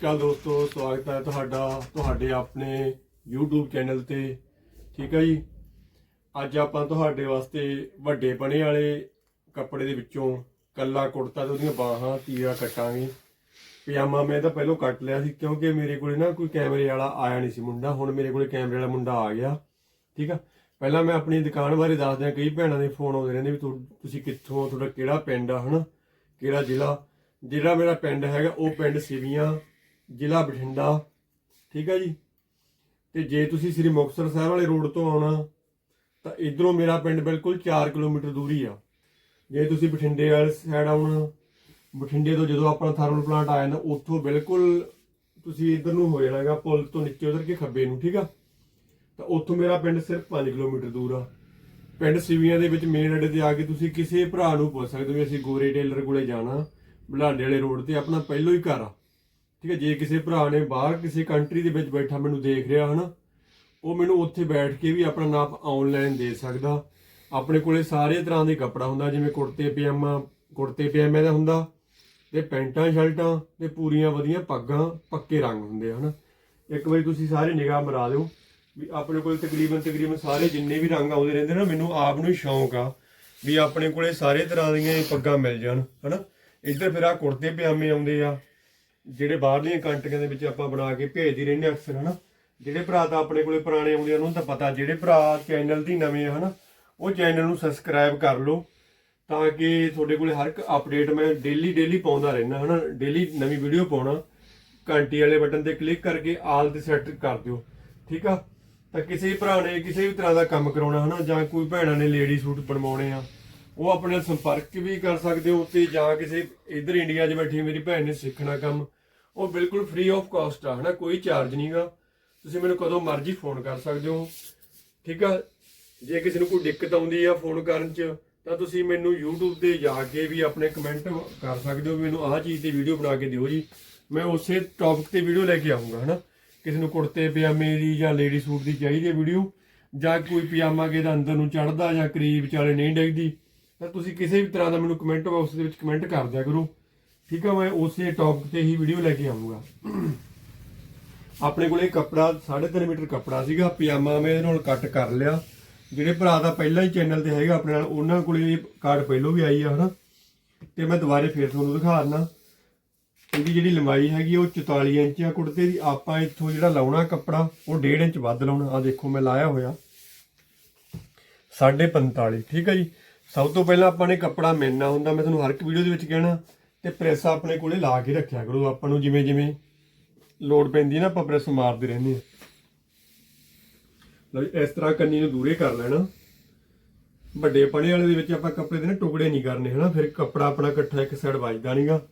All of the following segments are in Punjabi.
ਅਕਾਲ ਦੋਸਤੋ, ਸਵਾਗਤ ਹੈ ਤੁਹਾਡਾ, ਤੁਹਾਡੇ ਆਪਣੇ YouTube ਚੈਨਲ ਤੇ। ਠੀਕ ਹੈ ਜੀ? ਅੱਜ ਆਪਾਂ ਤੁਹਾਡੇ ਵਾਸਤੇ ਵੱਡੇ ਪਣੇ ਵਾਲੇ ਕੱਪੜੇ ਦੇ ਵਿੱਚੋਂ ਕੱਲਾ ਕੁੜਤਾ ਤੇ ਉਹਦੀਆਂ ਬਾਹਾਂ, ਤੀਰਾ ਕੱਟਾਂਗੇ। ਪਜਾਮਾ ਮੈਂ ਤਾਂ ਪਹਿਲਾਂ ਕੱਟ ਲਿਆ ਸੀ ਕਿਉਂਕਿ ਮੇਰੇ ਕੋਲੇ ਨਾ ਕੋਈ ਕੈਮਰੇ ਵਾਲਾ ਆਇਆ ਨਹੀਂ ਸੀ ਮੁੰਡਾ। ਹੁਣ ਮੇਰੇ ਕੋਲੇ ਕੈਮਰੇ ਵਾਲਾ ਮੁੰਡਾ ਆ ਗਿਆ। ਠੀਕ ਆ? ਪਹਿਲਾਂ ਮੈਂ ਆਪਣੀ ਦੁਕਾਨ ਬਾਰੇ ਦੱਸ ਦਿਆਂ ਕਈ ਭੈਣਾਂ ਦੇ ਫੋਨ ਆਉਂਦੇ ਰਹਿੰਦੇ ਵੀ ਤੁਸੀਂ ਕਿੱਥੋਂ, ਤੁਹਾਡਾ ਕਿਹੜਾ ਪਿੰਡ ਆ, ਹਨਾ? ਕਿਹੜਾ ਜ਼ਿਲ੍ਹਾ? ਜਿਹੜਾ ਮੇਰਾ ਪਿੰਡ ਹੈਗਾ, ਉਹ ਪਿੰਡ ਸਿਵੀਆਂ। ਜ਼ਿਲ੍ਹਾ ਬਠਿੰਡਾ, ਠੀਕ ਆ ਜੀ? ਤੇ ਜੇ ਤੁਸੀਂ ਸ੍ਰੀ ਮੁਕਤਸਰ ਸਾਹਿਬ ਵਾਲੇ ਰੋਡ ਤੋਂ ਆਉਣਾ, ਤਾਂ ਇਧਰੋਂ ਮੇਰਾ ਪਿੰਡ ਬਿਲਕੁਲ 4 ਕਿਲੋਮੀਟਰ ਦੂਰੀ ਆ। ਜੇ ਤੁਸੀਂ ਬਠਿੰਡੇ ਵਾਲੀ ਸਾਈਡ ਆਉਣਾ, ਬਠਿੰਡੇ ਤੋਂ ਜਦੋਂ ਆਪਣਾ ਥਰਮਲ ਪਲਾਂਟ ਆ ਜਾਂਦਾ, ਉੱਥੋਂ ਬਿਲਕੁਲ ਤੁਸੀਂ ਇਧਰ ਨੂੰ ਹੋ ਜਾਣਾਗਾ ਪੁਲ ਤੋਂ ਨੀਚੇ ਉਧਰ ਕੇ ਖੱਬੇ ਨੂੰ, ਠੀਕ ਆ? ਤਾਂ ਉੱਥੋਂ ਮੇਰਾ ਪਿੰਡ ਸਿਰਫ 5 ਕਿਲੋਮੀਟਰ ਦੂਰ ਆ। ਪਿੰਡ ਸਿਵੀਆਂ ਦੇ ਵਿੱਚ ਮੇਨ ਅੱਡੇ ਤੇ ਆ ਕੇ ਤੁਸੀਂ ਕਿਸੇ ਭਰਾ ਨੂੰ ਪੁੱਛ ਸਕਦੇ ਹੋ ਅਸੀਂ ਗੋਰੇ ਟੇਲਰ ਕੋਲੇ ਜਾਣਾ, ਬਲਾਡੇ ਵਾਲੇ ਰੋਡ ਤੇ ਆਪਣਾ ਪਹਿਲੋ ਹੀ ਘਰ ਆ। ਠੀਕ ਹੈ, ਜੇ ਕਿਸੇ ਭਰਾ ਨੇ ਬਾਹਰ ਕਿਸੇ ਕੰਟਰੀ ਦੇ ਵਿੱਚ ਬੈਠਾ ਮੈਨੂੰ ਦੇਖ ਰਿਹਾ, ਹਨਾ, ਉਹ ਮੈਨੂੰ ਉੱਥੇ ਬੈਠ ਕੇ ਵੀ ਆਪਣਾ ਨਾਪ ਆਨਲਾਈਨ ਦੇ ਸਕਦਾ। ਆਪਣੇ ਕੋਲੇ ਸਾਰੇ ਤਰ੍ਹਾਂ ਦੇ ਕੱਪੜਾ ਹੁੰਦਾ, ਜਿਵੇਂ ਕੁੜਤੇ, ਪਜਾਮਾ, ਕੁੜਤੇ ਪਜਾਮੇ ਦਾ ਹੁੰਦਾ, ਤੇ ਪੈਂਟਾਂ, ਸ਼ਰਟਾਂ, ਤੇ ਪੂਰੀਆਂ ਵਧੀਆ ਪੱਗਾਂ, ਪੱਕੇ ਰੰਗ ਹੁੰਦੇ ਆ, ਹਨਾ। ਇੱਕ ਵਾਰੀ ਤੁਸੀਂ ਸਾਰੇ ਨਿਗਾਹ ਮਰਾ ਦਿਓ ਵੀ ਆਪਣੇ ਕੋਲ ਤਕਰੀਬਨ ਤਕਰੀਬਨ ਸਾਰੇ ਜਿੰਨੇ ਵੀ ਰੰਗ ਆਉਂਦੇ ਰਹਿੰਦੇ ਨਾ, ਮੈਨੂੰ ਆਪ ਨੂੰ ਹੀ ਸ਼ੌਂਕ ਆ ਵੀ ਆਪਣੇ ਕੋਲੇ ਸਾਰੇ ਤਰ੍ਹਾਂ ਦੀਆਂ ਪੱਗਾਂ ਮਿਲ ਜਾਣ, ਹਨਾ। ਇੱਧਰ ਫਿਰ ਆ ਕੁੜਤੇ, ਪਜਾਮੇ ਆਉਂਦੇ ਆ ਜਿਹੜੇ ਬਾਹਰਲੀਆਂ ਕੰਟਰੀਆਂ ਦੇ ਵਿੱਚ ਆਪਾਂ ਬਣਾ ਕੇ ਭੇਜਦੇ ਰਹਿੰਦੇ ਹਾਂ ਅਕਸਰ, ਹਨਾ? ਜਿਹੜੇ ਭਰਾ ਤਾਂ ਆਪਣੇ ਕੋਲੇ ਪੁਰਾਣੇ ਆਉਂਦੇ ਉਹਨਾਂ ਨੂੰ ਤਾਂ ਪਤਾ। ਜਿਹੜੇ ਭਰਾ ਚੈਨਲ ਦੀ ਨਵੇਂ ਹਨਾ? ਉਹ ਚੈਨਲ ਨੂੰ ਸਬਸਕ੍ਰਾਈਬ ਕਰ ਲਓ ਤਾਂ ਕਿ ਤੁਹਾਡੇ ਕੋਲੇ ਹਰ ਇੱਕ ਅਪਡੇਟ ਮੈਂ ਡੇਲੀ ਡੇਲੀ ਪਾਉਂਦਾ ਰਹਿਣਾ ਹਨਾ? ਡੇਲੀ ਨਵੀਂ ਵੀਡੀਓ ਪਾਉਣਾ। ਘੰਟੀ ਵਾਲੇ ਬਟਨ ਤੇ ਕਲਿੱਕ ਕਰਕੇ ਆਲ ਤੇ ਸੈੱਟ ਕਰ ਦਿਓ, ਠੀਕ ਆ? ਤਾਂ ਕਿਸੇ ਭਰਾ ਨੇ ਕਿਸੇ ਵੀ ਤਰ੍ਹਾਂ ਦਾ ਕੰਮ ਕਰਾਉਣਾ, ਹਨਾ? ਜਾਂ ਕੋਈ ਭੈਣਾਂ ਨੇ ਲੇਡੀ ਸੂਟ ਬਣਵਾਉਣੇ ਆ, ਉਹ ਆਪਣੇ ਸੰਪਰਕ ਵੀ ਕਰ ਸਕਦੇ ਹੋ। ਤੇ ਜਾਂ ਕਿਸੇ ਇਧਰ ਇੰਡੀਆ 'ਚ ਬੈਠੀ ਮੇਰੀ ਭੈਣ ਨੇ ਸਿੱਖਣਾ ਕੰਮ। ਉਹ ਬਿਲਕੁਲ ਫ੍ਰੀ ਆਫ ਕਾਸਟ ਆ, ਹਨਾ, ਕੋਈ ਚਾਰਜ ਨਹੀਂਗਾ ਤੁਸੀਂ ਮੈਨੂੰ ਕਦੋਂ ਮਰਜ਼ੀ ਫੋਨ ਕਰ ਸਕਦੇ ਹੋ। ਠੀਕ ਆ? ਜੇ ਕਿਸੇ ਨੂੰ ਕੋਈ ਦਿੱਕਤ ਆਉਂਦੀ ਆ ਫੋਨ ਕਰਨ 'ਚ, ਤਾਂ ਤੁਸੀਂ ਮੈਨੂੰ YouTube ਤੇ ਜਾ ਕੇ ਵੀ ਆਪਣੇ ਕਮੈਂਟ ਕਰ ਸਕਦੇ ਹੋ ਵੀ ਮੈਨੂੰ ਆਹ ਚੀਜ਼ ਦੀ ਵੀਡੀਓ ਬਣਾ ਕੇ ਦਿਓ ਜੀ। ਮੈਂ ਉਸੇ ਟੌਪਿਕ ਤੇ ਵੀਡੀਓ ਲੈ ਕੇ ਆਉਂਗਾ ਹਨਾ। ਕਿਸੇ ਨੂੰ ਕੁੜਤੇ, ਪਜਾਮੇ ਦੀ ਜਾਂ ਲੇਡੀ ਸੂਟ ਦੀ ਚਾਹੀਦੀ ਹੈ ਵੀਡੀਓ ਜਾਂ ਕੋਈ ਪਜਾਮਾ ਕਿਹਦਾ ਅੰਦਰ ਨੂੰ ਚੜਦਾ ਜਾਂ ਕਰੀਬ ਵਿਚਾਲੇ ਨਹੀਂ ਡਿੱਗਦੀ, ਤਾਂ ਤੁਸੀਂ ਕਿਸੇ ਵੀ ਤਰ੍ਹਾਂ ਦਾ ਮੈਨੂੰ ਕਮੈਂਟ ਬਾਕਸ ਦੇ ਵਿੱਚ ਕਮੈਂਟ ਕਰ ਦਿਆ ਕਰੋ। ਠੀਕ ਆ, ਮੈਂ ਉਸੇ ਟੌਪਿਕ ਤੇ ਹੀ ਵੀਡੀਓ ਲੈ ਕੇ ਆਉਂਗਾ ਆਪਣੇ ਕੋਲੇ ਕੱਪੜਾ 3.5 ਮੀਟਰ ਕੱਪੜਾ ਸੀਗਾ, ਪਜਾਮਾ ਮੈਂ ਇਹਦੇ ਨਾਲ ਕੱਟ ਕਰ ਲਿਆ। ਜਿਹੜੇ ਭਰਾ ਦਾ ਪਹਿਲਾਂ ਹੀ ਚੈਨਲ ਤੇ ਹੈਗਾ ਆਪਣੇ ਨਾਲ, ਉਹਨਾਂ ਕੋਲੇ ਇਹ ਕਾਰਡ ਪਹਿਲੋਂ ਵੀ ਆਈ ਆ, ਹਨਾ? ਤੇ ਮੈਂ ਦੁਬਾਰੇ ਫੇਰ ਤੁਹਾਨੂੰ ਦਿਖਾ ਦਿੰਦਾ ਇਹਦੀ ਜਿਹੜੀ ਲੰਬਾਈ ਹੈਗੀ, ਉਹ 44 ਇੰਚ ਆ ਕੁੜਤੇ ਦੀ। ਆਪਾਂ ਇੱਥੋਂ ਜਿਹੜਾ ਲਾਉਣਾ ਕੱਪੜਾ, ਉਹ 1.5 ਇੰਚ ਵੱਧ ਲਾਉਣਾ। ਆ ਦੇਖੋ, ਮੈਂ ਲਾਇਆ ਹੋਇਆ। 45 ਠੀਕ ਹੈ ਜੀ? ਸਭ ਤੋਂ ਪਹਿਲਾਂ ਆਪਾਂ ਨੇ ਕੱਪੜਾ ਮਿਲਣਾ ਹੁੰਦਾ। ਮੈਂ ਤੁਹਾਨੂੰ ਹਰ ਇੱਕ ਵੀਡੀਓ ਦੇ ਵਿੱਚ ਕਹਿਣਾ ਤੇ ਪ੍ਰੈਸ ਆਪਣੇ ਕੋਲੇ ਲਾ ਕੇ ਰੱਖਿਆ ਕਰੋ। ਆਪਾਂ ਨੂੰ ਜਿਵੇਂ ਜਿਵੇਂ ਲੋਡ ਪੈਂਦੀ ਹੈ ਨਾ, ਆਪਾਂ ਪ੍ਰੈਸ ਮਾਰਦੇ ਰਹਿੰਦੇ ਆ ਲਓ ਇਸ ਤਰ੍ਹਾਂ ਕੰਨੀ ਨੂੰ ਦੂਰੇ ਕਰ ਲੈਣਾ। ਵੱਡੇ ਪਣੇ ਵਾਲੇ ਦੇ ਵਿੱਚ ਆਪਾਂ ਕੱਪੜੇ ਦੇ ਨਾ ਟੁਕੜੇ ਨਹੀਂ ਕਰਨੇ, ਹਨਾ? ਫਿਰ ਕੱਪੜਾ ਆਪਣਾ ਇਕੱਠਾ ਇੱਕ ਸਾਈਡ ਵੱਜਦਾ ਨਹੀਂਗਾ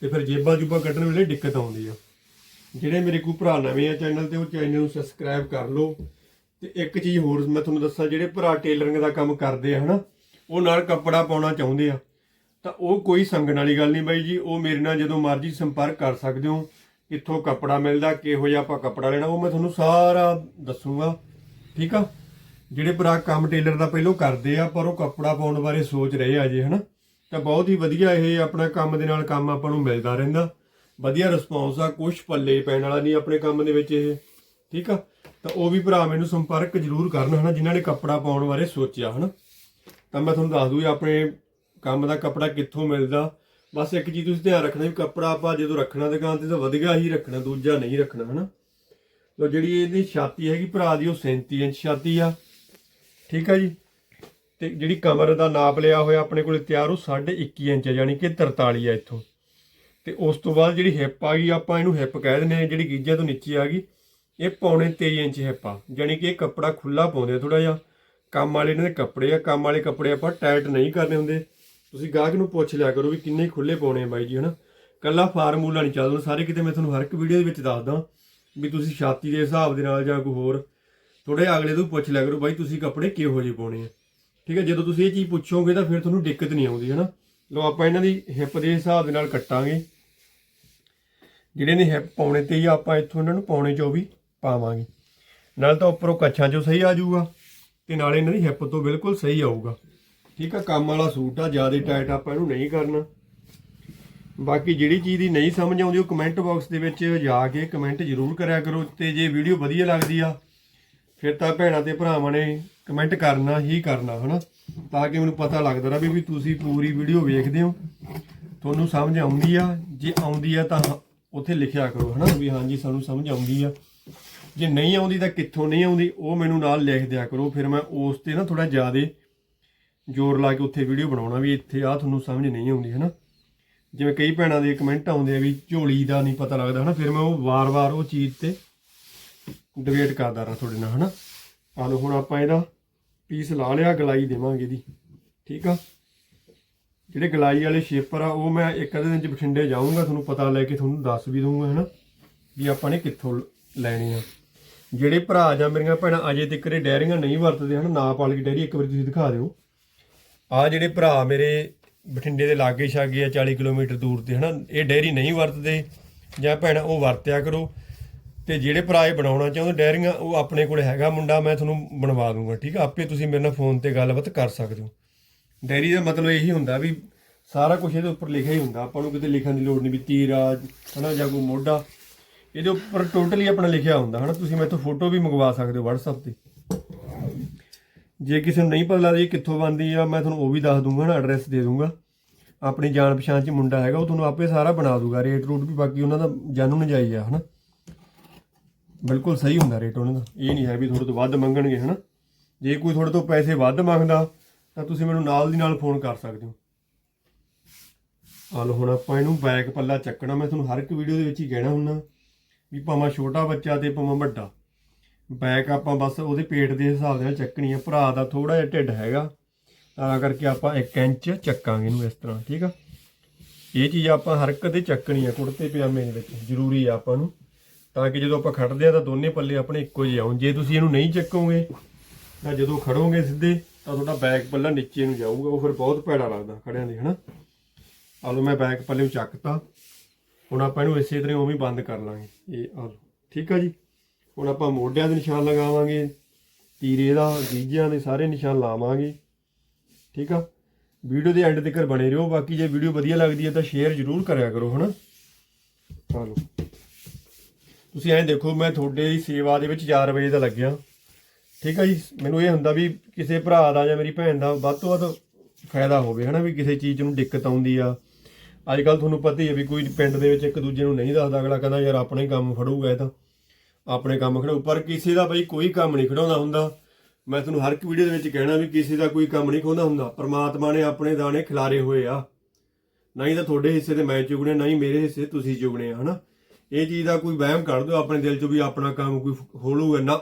ਤੇ ਫਿਰ ਜੇਬਾਂ ਜੁਬਾਂ ਕੱਢਣ ਵੇਲੇ ਦਿੱਕਤ ਆਉਂਦੀ ਆ। ਜਿਹੜੇ ਮੇਰੇ ਕੋਈ ਭਰਾ ਨਵੇਂ ਆ ਚੈਨਲ ਤੇ, ਉਹ ਚੈਨਲ ਨੂੰ ਸਬਸਕ੍ਰਾਈਬ ਕਰ ਲਓ। ਤੇ ਇੱਕ ਚੀਜ਼ ਹੋਰ ਮੈਂ ਤੁਹਾਨੂੰ ਦੱਸਾਂ, ਜਿਹੜੇ ਭਰਾ ਟੇਲਰਿੰਗ ਦਾ ਕੰਮ ਕਰਦੇ ਆ, ਹਨਾ? ਉਹ ਨਾਲ ਕੱਪੜਾ ਪਾਉਣਾ ਚਾਹੁੰਦੇ ਆ। ਤਾਂ ਉਹ ਕੋਈ ਸੰਗਣ ਵਾਲੀ ਗੱਲ ਨਹੀਂ ਬਾਈ ਜੀ, ਉਹ ਮੇਰੇ ਨਾਲ ਜਦੋਂ ਮਰਜ਼ੀ ਸੰਪਰਕ ਕਰ ਸਕਦੇ ਹੋ ਕਿੱਥੋਂ ਕੱਪੜਾ ਮਿਲਦਾ, ਕਿਹੋ ਜਿਹਾ ਆਪਾਂ ਕੱਪੜਾ ਲੈਣਾ, ਉਹ ਮੈਂ ਤੁਹਾਨੂੰ ਸਾਰਾ ਦੱਸੂਗਾ, ਠੀਕ ਆ? ਜਿਹੜੇ ਭਰਾ ਕੰਮ ਟੇਲਰ ਦਾ ਪਹਿਲੋਂ ਕਰਦੇ ਆ, ਪਰ ਉਹ ਕੱਪੜਾ ਪਾਉਣ ਬਾਰੇ ਸੋਚ ਰਹੇ ਆ ਜੇ ਹਨਾ? ਤਾਂ ਬਹੁਤ ਹੀ ਵਧੀਆ ਇਹ ਆਪਣਾ ਕੰਮ ਦੇ ਨਾਲ ਕੰਮ ਆਪਾਂ ਨੂੰ ਮਿਲਦਾ ਰਹਿੰਦਾ। ਵਧੀਆ ਰਿਸਪੌਂਸ ਆ ਕੁਝ ਪੱਲੇ ਪੈਣ ਵਾਲਾ ਨਹੀਂ ਆਪਣੇ ਕੰਮ ਦੇ ਵਿੱਚ ਇਹ, ਠੀਕ ਆ? ਤਾਂ ਉਹ ਵੀ ਭਰਾ ਮੈਨੂੰ ਸੰਪਰਕ ਜ਼ਰੂਰ ਕਰਨ, ਹਨਾ? ਜਿਨ੍ਹਾਂ ਨੇ ਕੱਪੜਾ ਪਾਉਣ ਬਾਰੇ ਸੋਚਿਆ, ਹਨਾ? ਤਾਂ ਮੈਂ ਤੁਹਾਨੂੰ ਦੱਸ ਦੂੰ ਆਪਣੇ ਕੰਮ ਦਾ ਕੱਪੜਾ ਕਿੱਥੋਂ ਮਿਲਦਾ? ਬਸ ਇੱਕ ਚੀਜ਼ ਤੁਸੀਂ ਧਿਆਨ ਰੱਖਣਾ ਵੀ ਕੱਪੜਾ ਆਪਾਂ ਜਦੋਂ ਰੱਖਣਾ ਦੁਕਾਨ ਤੇ ਤਾਂ ਵਧੀਆ ਹੀ ਰੱਖਣਾ, ਦੂਜਾ ਨਹੀਂ ਰੱਖਣਾ, ਹਨਾ? ਲੋ ਜਿਹੜੀ ਇਹਦੀ ਛਾਤੀ ਹੈਗੀ ਭਰਾ ਦੀ, ਉਹ 37 ਇੰਚ ਛਾਤੀ ਆ। ਠੀਕ ਆ ਜੀ? ਤੇ ਜਿਹੜੀ ਕਮਰ ਦਾ ਨਾਪ ਲਿਆ ਹੋਇਆ ਆਪਣੇ ਕੋਲੇ ਤਿਆਰ, ਉਹ 21.5 ਇੰਚ ਹੈ ਯਾਨੀ ਕਿ 43 ਆ ਇੱਥੋਂ। ਤੇ ਉਸ ਤੋਂ ਬਾਅਦ ਜਿਹੜੀ ਹਿੱਪ ਆ ਗਈ, ਆਪਾਂ ਇਹਨੂੰ ਹਿੱਪ ਕਹਿ ਦਿੰਦੇ ਆ, ਜਿਹੜੀ ਗੀਜੇ ਤੋਂ ਨੀਚੇ ਆ ਗਈ, ਇਹ ਪੌਣੇ 23 ਇੰਚ ਹਿੱਪ ਆ। ਯਾਨੀ ਕਿ ਇਹ ਕੱਪੜਾ ਖੁੱਲਾ ਪਾਉਂਦੇ ਆ ਥੋੜਾ ਜਿਹਾ। ਕੰਮ ਵਾਲੇ ਇਹਨਾਂ ਦੇ ਕੱਪੜੇ ਆ, ਕੰਮ ਵਾਲੇ ਕੱਪੜੇ ਆਪਾਂ ਟਾਈਟ ਨਹੀਂ ਕਰਨੇ ਹੁੰਦੇ। ਤੁਸੀਂ ਗਾਹਕ ਨੂੰ ਪੁੱਛ ਲਿਆ ਕਰੋ ਵੀ ਕਿੰਨੇ ਖੁੱਲੇ ਪਾਉਣੇ ਆ ਬਾਈ ਜੀ, ਹਨਾ? ਕੱਲਾ ਫਾਰਮੂਲਾ ਨਹੀਂ ਚੱਲਦਾ, ਸਾਰੇ ਕਿਤੇ ਮੈਂ ਤੁਹਾਨੂੰ ਹਰ ਇੱਕ ਵੀਡੀਓ ਦੇ ਵਿੱਚ ਦੱਸਦਾ ਵੀ ਤੁਸੀਂ ਛਾਤੀ ਦੇ ਹਿਸਾਬ ਦੇ ਨਾਲ ਜਾਂ ਕੋਈ ਹੋਰ ਥੋੜੇ ਅਗਲੇ ਤੋਂ ਪੁੱਛ ਲਿਆ ਕਰੋ ਬਾਈ ਤੁਸੀਂ ਕੱਪੜੇ ਕਿਹੋ ਜਿਹੇ ਪਾਉਣੇ ਆ। ਠੀਕ ਹੈ, ਜਦੋਂ ਤੁਸੀਂ ਇਹ ਚੀਜ਼ ਪੁੱਛੋਗੇ ਤਾਂ ਫਿਰ ਤੁਹਾਨੂੰ ਦਿੱਕਤ ਨਹੀਂ ਆਉਂਦੀ, ਹਨਾ? ਲੋ ਆਪਾਂ ਇਹਨਾਂ ਦੀ ਹਿੱਪ ਦੇ ਹਿਸਾਬ ਦੇ ਨਾਲ ਕੱਟਾਂਗੇ। ਜਿਹੜੇ ਨੇ ਹਿੱਪ ਪਾਉਣੇ ਤੇ ਹੀ ਆਪਾਂ ਇੱਥੋਂ ਇਹਨਾਂ ਨੂੰ ਪਾਉਣੇ ਚੋਂ ਵੀ ਪਾਵਾਂਗੇ। ਨਾਲ ਤਾਂ ਉੱਪਰੋਂ ਕੱਛਾਂ ਚੋਂ ਸਹੀ ਆ ਜਾਊਗਾ ਤੇ ਨਾਲੇ ਇਹਨਾਂ ਦੀ ਹਿੱਪ ਤੋਂ ਬਿਲਕੁਲ ਸਹੀ ਆਊਗਾ। ਠੀਕ ਆ, ਕੰਮ ਵਾਲਾ ਸੂਟ ਆ, ਜ਼ਿਆਦਾ ਟਾਈਟ ਆਪਾਂ ਇਹਨੂੰ ਨਹੀਂ ਕਰਨਾ। ਬਾਕੀ ਜਿਹੜੀ ਚੀਜ਼ ਦੀ ਨਹੀਂ ਸਮਝ ਆਉਂਦੀ, ਉਹ ਕਮੈਂਟ ਬਾਕਸ ਦੇ ਵਿੱਚ ਜਾ ਕੇ ਕਮੈਂਟ ਜ਼ਰੂਰ ਕਰਿਆ ਕਰੋ ਤੇ ਜੇ ਵੀਡੀਓ ਵਧੀਆ ਲੱਗਦੀ ਆ, ਫਿਰ ਤਾਂ ਭੈਣਾਂ ਤੇ ਭਰਾਵਾਂ ਨੇ ਕਮੈਂਟ ਕਰਨਾ ਹੀ ਕਰਨਾ, ਹਨਾ? ਤਾਂ ਕਿ ਮੈਨੂੰ ਪਤਾ ਲੱਗਦਾ ਰਹੇ ਵੀ ਤੁਸੀਂ ਪੂਰੀ ਵੀਡੀਓ ਵੇਖਦੇ ਹੋ। ਤੁਹਾਨੂੰ ਸਮਝ ਆਉਂਦੀ ਆ, ਜੇ ਆਉਂਦੀ ਆ ਤਾਂ ਉੱਥੇ ਲਿਖਿਆ ਕਰੋ, ਹਨਾ? ਵੀ ਹਾਂਜੀ, ਸਾਨੂੰ ਸਮਝ ਆਉਂਦੀ ਆ। ਜੇ ਨਹੀਂ ਆਉਂਦੀ ਤਾਂ ਕਿੱਥੋਂ ਨਹੀਂ ਆਉਂਦੀ, ਉਹ ਮੈਨੂੰ ਨਾਲ ਲਿਖ ਦਿਆ ਕਰੋ, ਫਿਰ ਮੈਂ ਉਸ ਤੇ ਨਾ ਥੋੜਾ ਜ਼ਿਆਦਾ ਜ਼ੋਰ ਲਾ ਕੇ ਉੱਥੇ ਵੀਡੀਓ ਬਣਾਉਣਾ ਵੀ ਇੱਥੇ ਆ ਤੁਹਾਨੂੰ ਸਮਝ ਨਹੀਂ ਆਉਂਦੀ ਹੈ ਨਾ ਜਿਵੇਂ ਕਈ ਭੈਣਾਂ ਦੇ ਕਮੈਂਟ ਆਉਂਦੇ ਆ ਵੀ ਝੋਲੀ ਦਾ ਨਹੀਂ ਪਤਾ ਲੱਗਦਾ, ਹਨਾ? ਫਿਰ ਮੈਂ ਉਹ ਵਾਰ-ਵਾਰ ਉਹ ਚੀਜ਼ ਤੇ ਡਿਬੇਟ ਕਰਦਾ ਰਹਾ ਤੁਹਾਡੇ ਨਾਲ, ਹਨਾ? ਆ ਲਓ, ਹੁਣ ਆਪਾਂ ਇਹਦਾ ਪੀਸ ਲਾ ਲਿਆ, ਗਲਾਈ ਦੇਵਾਂਗੇ ਇਹਦੀ, ਠੀਕ ਆ? ਜਿਹੜੇ ਗਲਾਈ ਵਾਲੇ ਸ਼ੇਪਰ ਆ, ਉਹ ਮੈਂ ਇੱਕ ਅੱਧੇ ਦਿਨ ਚ ਬਠਿੰਡੇ ਜਾਊਂਗਾ, ਤੁਹਾਨੂੰ ਪਤਾ ਲੈ ਕੇ ਤੁਹਾਨੂੰ ਦੱਸ ਵੀ ਦਊਂਗਾ, ਹਨਾ? ਵੀ ਆਪਾਂ ਨੇ ਕਿੱਥੋਂ ਲੈਣੇ ਆ। ਜਿਹੜੇ ਭਰਾ ਜਾਂ ਮੇਰੀਆਂ ਭੈਣਾਂ ਅਜੇ ਤੱਕ ਇਹ ਡੈਰੀਆਂ ਨਹੀਂ ਵਰਤਦੇ, ਹਨ? ਨਾਪ ਵਾਲੀ ਡੈਰੀ ਇੱਕ ਵਾਰੀ ਤੁਸੀਂ ਦਿਖਾ ਦਿਓ। ਆ ਜਿਹੜੇ ਭਰਾ ਮੇਰੇ ਬਠਿੰਡੇ ਦੇ ਲਾਗੇ ਛਾਗੇ ਆ 40 ਕਿਲੋਮੀਟਰ ਦੂਰ ਤੇ, ਹਨਾ, ਇਹ ਡੈਰੀ ਨਹੀਂ ਵਰਤਦੇ, ਜਾਂ ਭੈਣਾਂ, ਉਹ ਵਰਤਿਆ ਕਰੋ। ਤੇ ਜਿਹੜੇ ਭਰਾ ਇਹ ਬਣਾਉਣਾ ਚਾਹੁੰਦੇ ਡੈਰੀਆਂ ਉਹ ਆਪਣੇ ਕੋਲ ਹੈਗਾ ਮੁੰਡਾ, ਮੈਂ ਤੁਹਾਨੂੰ ਬਣਵਾ ਦੂੰਗਾ, ਠੀਕ ਆ? ਆਪੇ ਤੁਸੀਂ ਮੇਰੇ ਨਾਲ ਫੋਨ ਤੇ ਗੱਲਬਾਤ ਕਰ ਸਕਦੇ ਹੋ। ਡੈਰੀ ਦਾ ਮਤਲਬ ਇਹੀ ਹੁੰਦਾ ਵੀ ਸਾਰਾ ਕੁਝ ਇਹਦੇ ਉੱਪਰ ਲਿਖਿਆ ਹੀ ਹੁੰਦਾ, ਆਪਾਂ ਨੂੰ ਕਿਤੇ ਲਿਖਣ ਦੀ ਲੋੜ ਨਹੀਂ ਵੀ ਤੀਰਾਜ ਹਨਾ, ਜਾਂ ਕੋਈ ਮੋਢਾ। ਇਹਦੇ ਉੱਪਰ ਟੋਟਲੀ ਆਪਣਾ ਲਿਖਿਆ ਹੁੰਦਾ, ਹਨਾ, ਤੁਸੀਂ ਮੇਰੇ ਤੋਂ ਫੋਟੋ ਵੀ ਮੰਗਵਾ ਸਕਦੇ ਹੋ WhatsApp ਤੇ। ਜੇ ਕਿਸੇ ਨੂੰ ਨਹੀਂ ਪਤਾ ਲੱਗਦਾ ਇਹ ਕਿੱਥੋਂ ਬਣਦੀ ਆ, ਮੈਂ ਤੁਹਾਨੂੰ ਉਹ ਵੀ ਦੱਸ ਦੂੰਗਾ ਨਾ ਐਡਰੈਸ ਦੇ ਦੂੰਗਾ। ਆਪਣੀ ਜਾਣ ਪਛਾਣ ਚ ਮੁੰਡਾ ਹੈਗਾ, ਉਹ ਤੁਹਾਨੂੰ ਆਪੇ ਸਾਰਾ ਬਣਾ ਦੂਗਾ। ਰੇਟ ਰੂਟ ਵੀ ਬਾਕੀ ਉਹਨਾਂ ਦਾ ਜਾਣੂ ਨਜਾਈ ਆ, ਹਨਾ? ਬਿਲਕੁਲ ਸਹੀ ਹੁੰਦਾ ਰੇਟ ਉਹਨਾਂ ਦਾ। ਇਹ ਨਹੀਂ ਹੈ ਵੀ ਤੁਹਾਡੇ ਤੋਂ ਵੱਧ ਮੰਗਣਗੇ, ਹਨਾ? ਜੇ ਕੋਈ ਤੁਹਾਡੇ ਤੋਂ ਪੈਸੇ ਵੱਧ ਮੰਗਦਾ, ਤਾਂ ਤੁਸੀਂ ਮੈਨੂੰ ਨਾਲ ਦੀ ਨਾਲ ਫੋਨ ਕਰ ਸਕਦੇ ਹੋ। ਆ ਲਓ, ਹੁਣ ਆਪਾਂ ਇਹਨੂੰ ਬੈਕ ਪੱਲਾ ਚੱਕਣਾ। ਮੈਂ ਤੁਹਾਨੂੰ ਹਰ ਇੱਕ ਵੀਡੀਓ ਦੇ ਵਿੱਚ ਹੀ ਕਹਿਣਾ ਹੁੰਦਾ ਵੀ ਭਾਵੇਂ ਛੋਟਾ ਬੱਚਾ ਤੇ ਭਾਵੇਂ ਵੱਡਾ। ਬੈਕ ਆਪਾਂ ਬਸ ਉਹਦੇ ਪੇਟ ਦੇ ਹਿਸਾਬ ਦੇ ਨਾਲ ਚੱਕਣੀ ਆ, ਭਰਾ ਦਾ ਥੋੜਾ ਜਿਹਾ ਢਿੱਡ ਹੈਗਾ, ਤਾਂ ਕਰਕੇ ਆਪਾਂ 1 ਇੰਚ ਚੱਕਾਂਗੇ ਇਹਨੂੰ ਇਸ ਤਰ੍ਹਾਂ, ਠੀਕ ਆ? ਇਹ ਚੀਜ਼ ਆਪਾਂ ਹਰ ਇੱਕ ਤੇ ਚੱਕਣੀ ਆ, ਕੁੜਤੇ, ਪਜਾਮੇ ਦੇ ਵਿੱਚ, ਜ਼ਰੂਰੀ ਆ ਆਪਾਂ ਨੂੰ, ਤਾਂ ਕਿ ਜਦੋਂ ਆਪਾਂ ਖੜਦੇ ਆ ਤਾਂ ਦੋਨੇ ਪੱਲੇ ਆਪਣੇ ਇੱਕੋ ਜਿਹੇ ਆਉਣ, ਜੇ ਤੁਸੀਂ ਇਹਨੂੰ ਨਹੀਂ ਚੱਕੋਗੇ, ਤਾਂ ਜਦੋਂ ਖੜੋਗੇ ਸਿੱਧੇ, ਤਾਂ ਤੁਹਾਡਾ ਬੈਕ ਪੱਲਾ ਨੀਚੇ ਨੂੰ ਜਾਊਗਾ, ਉਹ ਫਿਰ ਬਹੁਤ ਭੈੜਾ ਲੱਗਦਾ ਖੜਿਆਂ ਦੇ, ਹਨਾ? ਆ ਲਓ ਮੈਂ ਬੈਕ ਪੱਲੇ ਨੂੰ ਚੱਕਤਾ, ਹੁਣ ਆਪਾਂ ਇਹਨੂੰ ਇਸੇ ਤਰ੍ਹਾਂ ਉਵੇਂ ਹੀ ਬੰਦ ਕਰ ਲਾਂਗੇ, ਇਹ ਆ ਠੀਕ ਆ ਜੀ? ਹੁਣ ਆਪਾਂ ਮੋਢਿਆਂ ਦੇ ਨਿਸ਼ਾਨ ਲਗਾਵਾਂਗੇ, ਤੀਰੇ ਦਾ ਗੀਜਿਆਂ ਦੇ ਸਾਰੇ ਨਿਸ਼ਾਨ ਲਾਵਾਂਗੇ, ਠੀਕ ਆ? ਵੀਡੀਓ ਦੇ ਐਂਡ ਤੱਕ ਬਣੇ ਰਹੋ, ਬਾਕੀ ਜੇ ਵੀਡੀਓ ਵਧੀਆ ਲੱਗਦੀ ਹੈ ਤਾਂ ਸ਼ੇਅਰ ਜ਼ਰੂਰ ਕਰਿਆ ਕਰੋ, ਹਨਾ? ਆ ਤੁਸੀਂ ਐਂ ਦੇਖੋ, ਮੈਂ ਤੁਹਾਡੇ ਦੀ ਸੇਵਾ ਦੇ ਵਿੱਚ 4 ਵਜੇ ਦਾ ਲੱਗਿਆ। ਠੀਕ ਆ ਜੀ? ਮੈਨੂੰ ਇਹ ਹੁੰਦਾ ਵੀ ਕਿਸੇ ਭਰਾ ਦਾ ਜਾਂ ਮੇਰੀ ਭੈਣ ਦਾ ਵੱਧ ਤੋਂ ਵੱਧ ਫਾਇਦਾ ਹੋਵੇ, ਹਨਾ? ਵੀ ਕਿਸੇ ਚੀਜ਼ ਨੂੰ ਦਿੱਕਤ ਆਉਂਦੀ ਆ। ਅੱਜ ਕੱਲ ਤੁਹਾਨੂੰ ਪਤਾ ਹੀ ਹੈ ਵੀ ਕੋਈ ਪਿੰਡ ਦੇ ਵਿੱਚ ਇੱਕ ਦੂਜੇ ਨੂੰ ਨਹੀਂ ਦੱਸਦਾ, ਅਗਲਾ ਕਹਿੰਦਾ, ਯਾਰ ਆਪਣੇ ਕੰਮ ਫੜੂਗਾ ਇਹ ਤਾਂ। ਆਪਣੇ ਕੰਮ ਖੜਾਊ ਪਰ ਕਿਸੇ ਦਾ ਬਈ ਕੋਈ ਕੰਮ ਨਹੀਂ ਖੜਾਉਂਦਾ ਹੁੰਦਾ। ਮੈਂ ਤੁਹਾਨੂੰ ਹਰ ਇੱਕ ਵੀਡੀਓ ਦੇ ਵਿੱਚ ਕਹਿਣਾ ਵੀ ਕਿਸੇ ਦਾ ਕੋਈ ਕੰਮ ਨਹੀਂ ਖੋਂਦਾ ਹੁੰਦਾ। ਪ੍ਰਮਾਤਮਾ ਨੇ ਆਪਣੇ ਦਾਣੇ ਖਿਲਾਰੇ ਹੋਏ ਆ। ਨਹੀਂ ਤਾਂ ਤੁਹਾਡੇ ਹਿੱਸੇ ਤੇ ਮੈਂ ਚੁਗਣੇ ਨਹੀਂ ਮੇਰੇ ਹਿੱਸੇ ਤੁਸੀਂ ਚੁਗਣੇ ਆ ਹਨਾ? ਇਹ ਚੀਜ਼ ਦਾ ਕੋਈ ਵਹਿਮ ਕੱਢ ਦਿਓ ਆਪਣੇ ਦਿਲ 'ਚ ਵੀ ਆਪਣਾ ਕੰਮ ਕੋਈ ਖੋਲੂਗਾ ਨਾ।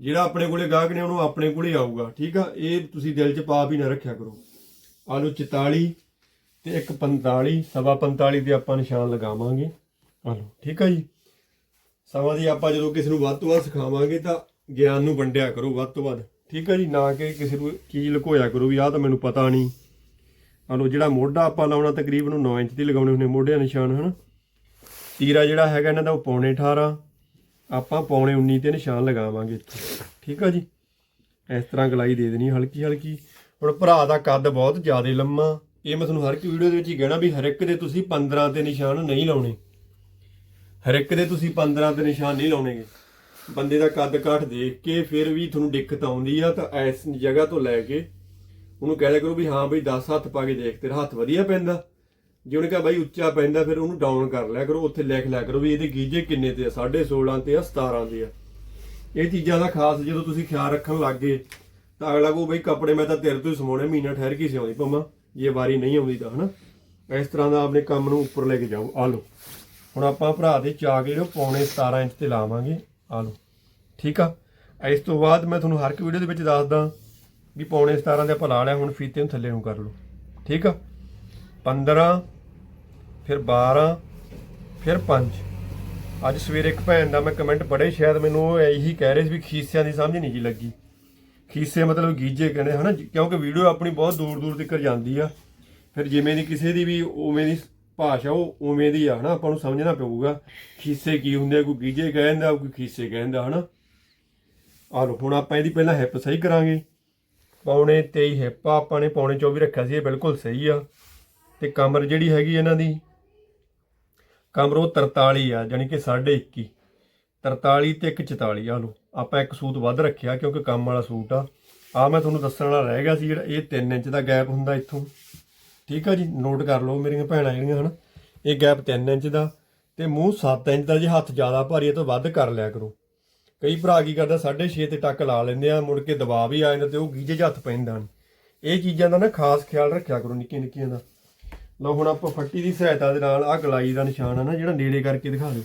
ਜਿਹੜਾ ਆਪਣੇ ਕੋਲੇ ਗਾਹਕ ਨੇ, ਉਹਨੂੰ ਆਪਣੇ ਕੋਲੇ ਆਊਗਾ, ਠੀਕ ਆ? ਇਹ ਤੁਸੀਂ ਦਿਲ 'ਚ ਪਾਪ ਹੀ ਨਾ ਰੱਖਿਆ ਕਰੋ। ਆਲੂ 44 ਤੇ ਇੱਕ 45 ਸਵਾ 45 'ਤੇ ਆਪਾਂ ਨਿਸ਼ਾਨ ਲਗਾਵਾਂਗੇ। ਆਲੂ ਠੀਕ ਆ ਜੀ? ਸਮਾਂ ਦੀ ਆਪਾਂ ਜਦੋਂ ਕਿਸੇ ਨੂੰ ਵੱਧ ਤੋਂ ਵੱਧ ਸਿਖਾਵਾਂਗੇ ਤਾਂ ਗਿਆਨ ਨੂੰ ਵੰਡਿਆ ਕਰੋ ਵੱਧ ਤੋਂ ਵੱਧ। ਠੀਕ ਆ ਜੀ? ਨਾ ਕਿ ਕਿਸੇ ਨੂੰ ਚੀਜ਼ ਲੁਕੋਇਆ ਕਰੋ ਵੀ ਆਹ ਤਾਂ ਮੈਨੂੰ ਪਤਾ ਨਹੀਂ। ਆਲੋ ਜਿਹੜਾ ਮੋਢਾ ਆਪਾਂ ਲਾਉਣਾ ਤਕਰੀਬਨ 9 ਇੰਚ ਦੀ ਲਗਾਉਣੇ ਹੁੰਦੇ ਮੋਢੇ ਦਾ ਨਿਸ਼ਾਨ, ਹਨਾ? ਤੀਰਾ ਜਿਹੜਾ ਹੈਗਾ ਇਹਨਾਂ ਦਾ ਉਹ ਪੌਣੇ 18 ਆਪਾਂ ਪੌਣੇ 19 ਤੇ ਨਿਸ਼ਾਨ ਲਗਾਵਾਂਗੇ ਠੀਕ ਆ ਜੀ? ਇਸ ਤਰ੍ਹਾਂ ਗਲਾਈ ਦੇ ਦੇਣੀ ਹਲਕੀ ਹਲਕੀ। ਹੁਣ ਭਰਾ ਦਾ ਕੱਦ ਬਹੁਤ ਜ਼ਿਆਦਾ ਲੰਮਾ। ਇਹ ਮੈਂ ਤੁਹਾਨੂੰ ਹਰ ਇੱਕ ਵੀਡੀਓ ਦੇ ਵਿੱਚ ਹੀ ਕਹਿਣਾ ਵੀ ਹਰ ਇੱਕ ਦੇ ਤੁਸੀਂ 15 ਤੇ ਨਿਸ਼ਾਨ ਨਹੀਂ ਲਾਉਣੇ। ਹਰ ਇੱਕ ਦੇ ਤੁਸੀਂ 15 ਦੇ ਨਿਸ਼ਾਨ ਨਹੀਂ ਲਾਉਣੇਗੇ। ਬੰਦੇ ਦਾ ਕੱਦ ਕਾਠ ਦੇਖ ਕੇ ਫਿਰ ਵੀ ਤੁਹਾਨੂੰ ਦਿੱਕਤ ਆਉਂਦੀ ਆ, ਤਾਂ ਇਸ ਜਗ੍ਹਾ ਤੋਂ ਲੈ ਕੇ ਉਹਨੂੰ ਕਹਿ ਦਿਆ ਕਰੋ ਵੀ ਹਾਂ ਬਈ 10 ਹੱਥ ਪਾ ਕੇ ਦੇਖ, ਤੇਰਾ ਹੱਥ ਵਧੀਆ ਪੈਂਦਾ। ਜੇ ਉਹਨੇ ਕਿਹਾ ਬਾਈ ਉੱਚਾ ਪੈਂਦਾ, ਫਿਰ ਉਹਨੂੰ ਡਾਊਨ ਕਰ ਲਿਆ ਕਰੋ, ਉੱਥੇ ਲਿਖ ਲਿਆ ਕਰੋ ਵੀ ਇਹਦੇ ਗੀਜੇ ਕਿੰਨੇ ਤੇ ਆ 16.5 ਤੇ ਆ 17 ਤੇ ਆ। ਇਹ ਚੀਜ਼ਾਂ ਦਾ ਖਾਸ ਜਦੋਂ ਤੁਸੀਂ ਖਿਆਲ ਰੱਖਣ ਲੱਗੇ ਤਾਂ ਅਗਲਾ ਕੋ ਬਈ ਕੱਪੜੇ ਮੈਂ ਤਾਂ ਤੇਰੇ ਤੋਂ ਹੀ ਸਮਾਉਣੇ, ਮਹੀਨਾ ਠਹਿਰ ਕੇ ਸਿਆਉਂਦੀ ਪਵਾਂ ਜੇ ਵਾਰੀ ਨਹੀਂ ਆਉਂਦੀ ਤਾਂ, ਹਨਾ? ਇਸ ਤਰ੍ਹਾਂ ਦਾ ਆਪਣੇ ਕੰਮ ਨੂੰ ਉੱਪਰ ਲੈ ਕੇ ਜਾਓ, ਆ ਲਓ। ਹੁਣ ਆਪਾਂ ਭਰਾ ਦੇ ਚਾਕ ਜਿਹੜੇ ਉਹ ਪੌਣੇ 17 ਇੰਚ ਤੇ ਲਾਵਾਂਗੇ। ਆ ਲਓ। ਠੀਕ ਆ? ਇਸ ਤੋਂ ਬਾਅਦ ਮੈਂ ਤੁਹਾਨੂੰ ਹਰ ਇੱਕ ਵੀਡੀਓ ਦੇ ਵਿੱਚ ਦੱਸਦਾ ਵੀ ਪੌਣੇ 17 ਦੇ ਆਪਾਂ ਲਾ ਲਿਆ, ਹੁਣ ਫੀਤੇ ਨੂੰ ਥੱਲੇ ਨੂੰ ਕਰ ਲਓ। ਠੀਕ ਆ? 15 ਫਿਰ 12 ਫਿਰ 5 ਅੱਜ ਸਵੇਰੇ ਇੱਕ ਭੈਣ ਦਾ ਮੈਂ ਕਮੈਂਟ ਪੜ੍ਹੇ ਸ਼ਾਇਦ ਮੈਨੂੰ ਉਹ ਇਹੀ ਕਹਿ ਰਹੇ ਸੀ ਵੀ ਖੀਸਿਆਂ ਦੀ ਸਮਝ ਨਹੀਂ ਜੀ ਲੱਗੀ। ਖੀਸੇ ਮਤਲਬ ਗੀਜੇ ਕਹਿੰਦੇ ਹਨਾ, ਕਿਉਂਕਿ ਵੀਡੀਓ ਆਪਣੀ ਬਹੁਤ ਦੂਰ ਦੂਰ ਤੱਕ ਜਾਂਦੀ ਆ। ਫਿਰ ਜਿਵੇਂ ਦੀ ਕਿਸੇ ਦੀ ਵੀ, ਉਵੇਂ ਦੀ ਭਾਸ਼ਾ ਉਹ ਉਵੇਂ ਦੀ ਆ, ਹਨਾ? ਆਪਾਂ ਨੂੰ ਸਮਝਣਾ ਪਊਗਾ। ਖੀਸੇ ਕੀ ਹੁੰਦੇ ਆ, ਕੋਈ ਗੀਜੇ ਕਹਿੰਦਾ, ਕੋਈ ਖੀਸੇ ਕਹਿੰਦਾ, ਹਨਾ? ਆ ਲੋ ਹੁਣ ਆਪਾਂ ਇਹਦੀ ਪਹਿਲਾਂ ਹਿੱਪ ਸਹੀ ਕਰਾਂਗੇ। ਪੌਣੇ 23 ਹਿੱਪ ਆ, ਆਪਾਂ ਨੇ ਪੌਣੇ 24 ਰੱਖਿਆ ਸੀ, ਇਹ ਬਿਲਕੁਲ ਸਹੀ ਆ। ਤੇ ਕਮਰ ਜਿਹੜੀ ਹੈਗੀ ਇਹਨਾਂ ਦੀ, ਕਮਰ ਉਹ 43 ਆ ਜਾਨੀ ਕਿ 21.5 43 ਤੇ ਇੱਕ 44 ਆ ਲੋ ਆਪਾਂ ਇੱਕ ਸੂਟ ਵੱਧ ਰੱਖਿਆ ਕਿਉਂਕਿ ਕੰਮ ਵਾਲਾ ਸੂਟ ਆ। ਆ ਮੈਂ ਤੁਹਾਨੂੰ ਦੱਸਣ ਵਾਲਾ ਰਹਿ ਗਿਆ ਸੀ ਜਿਹੜਾ, ਇਹ 3 ਇੰਚ ਦਾ ਗੈਪ ਹੁੰਦਾ ਇੱਥੋਂ। ਠੀਕ ਆ ਜੀ ਨੋਟ ਕਰ ਲਓ ਮੇਰੀਆਂ ਭੈਣਾਂ ਜਿਹੜੀਆਂ ਹਨ, ਇਹ ਗੈਪ 3 ਇੰਚ ਦਾ ਤੇ ਮੂੰਹ 7 ਇੰਚ ਦਾ ਜੇ ਹੱਥ ਜ਼ਿਆਦਾ ਭਾਰੀ ਹੈ ਤਾਂ ਵੱਧ ਕਰ ਲਿਆ ਕਰੋ। ਕਈ ਭਰਾ ਕੀ ਕਰਦਾ 6.5 ਤੇ ਟੱਕ ਲਾ ਲੈਂਦੇ ਆ, ਮੁੜ ਕੇ ਦਬਾਅ ਵੀ ਆ ਜਾਂਦਾ ਤੇ ਉਹ ਗੀਜੇ 'ਚ ਹੱਥ ਪੈਂਦਾ ਇਹ ਚੀਜ਼ਾਂ ਦਾ ਨਾ ਖਾਸ ਖਿਆਲ ਰੱਖਿਆ ਕਰੋ ਨਿੱਕੀਆਂ ਨਿੱਕੀਆਂ ਦਾ। ਲਓ ਹੁਣ ਆਪਾਂ ਫੱਟੀ ਦੀ ਸਹਾਇਤਾ ਦੇ ਨਾਲ ਆ ਗਲਾਈ ਦਾ ਨਿਸ਼ਾਨ ਆ ਨਾ, ਜਿਹੜਾ ਨੇੜੇ ਕਰਕੇ ਦਿਖਾ ਦਿਓ।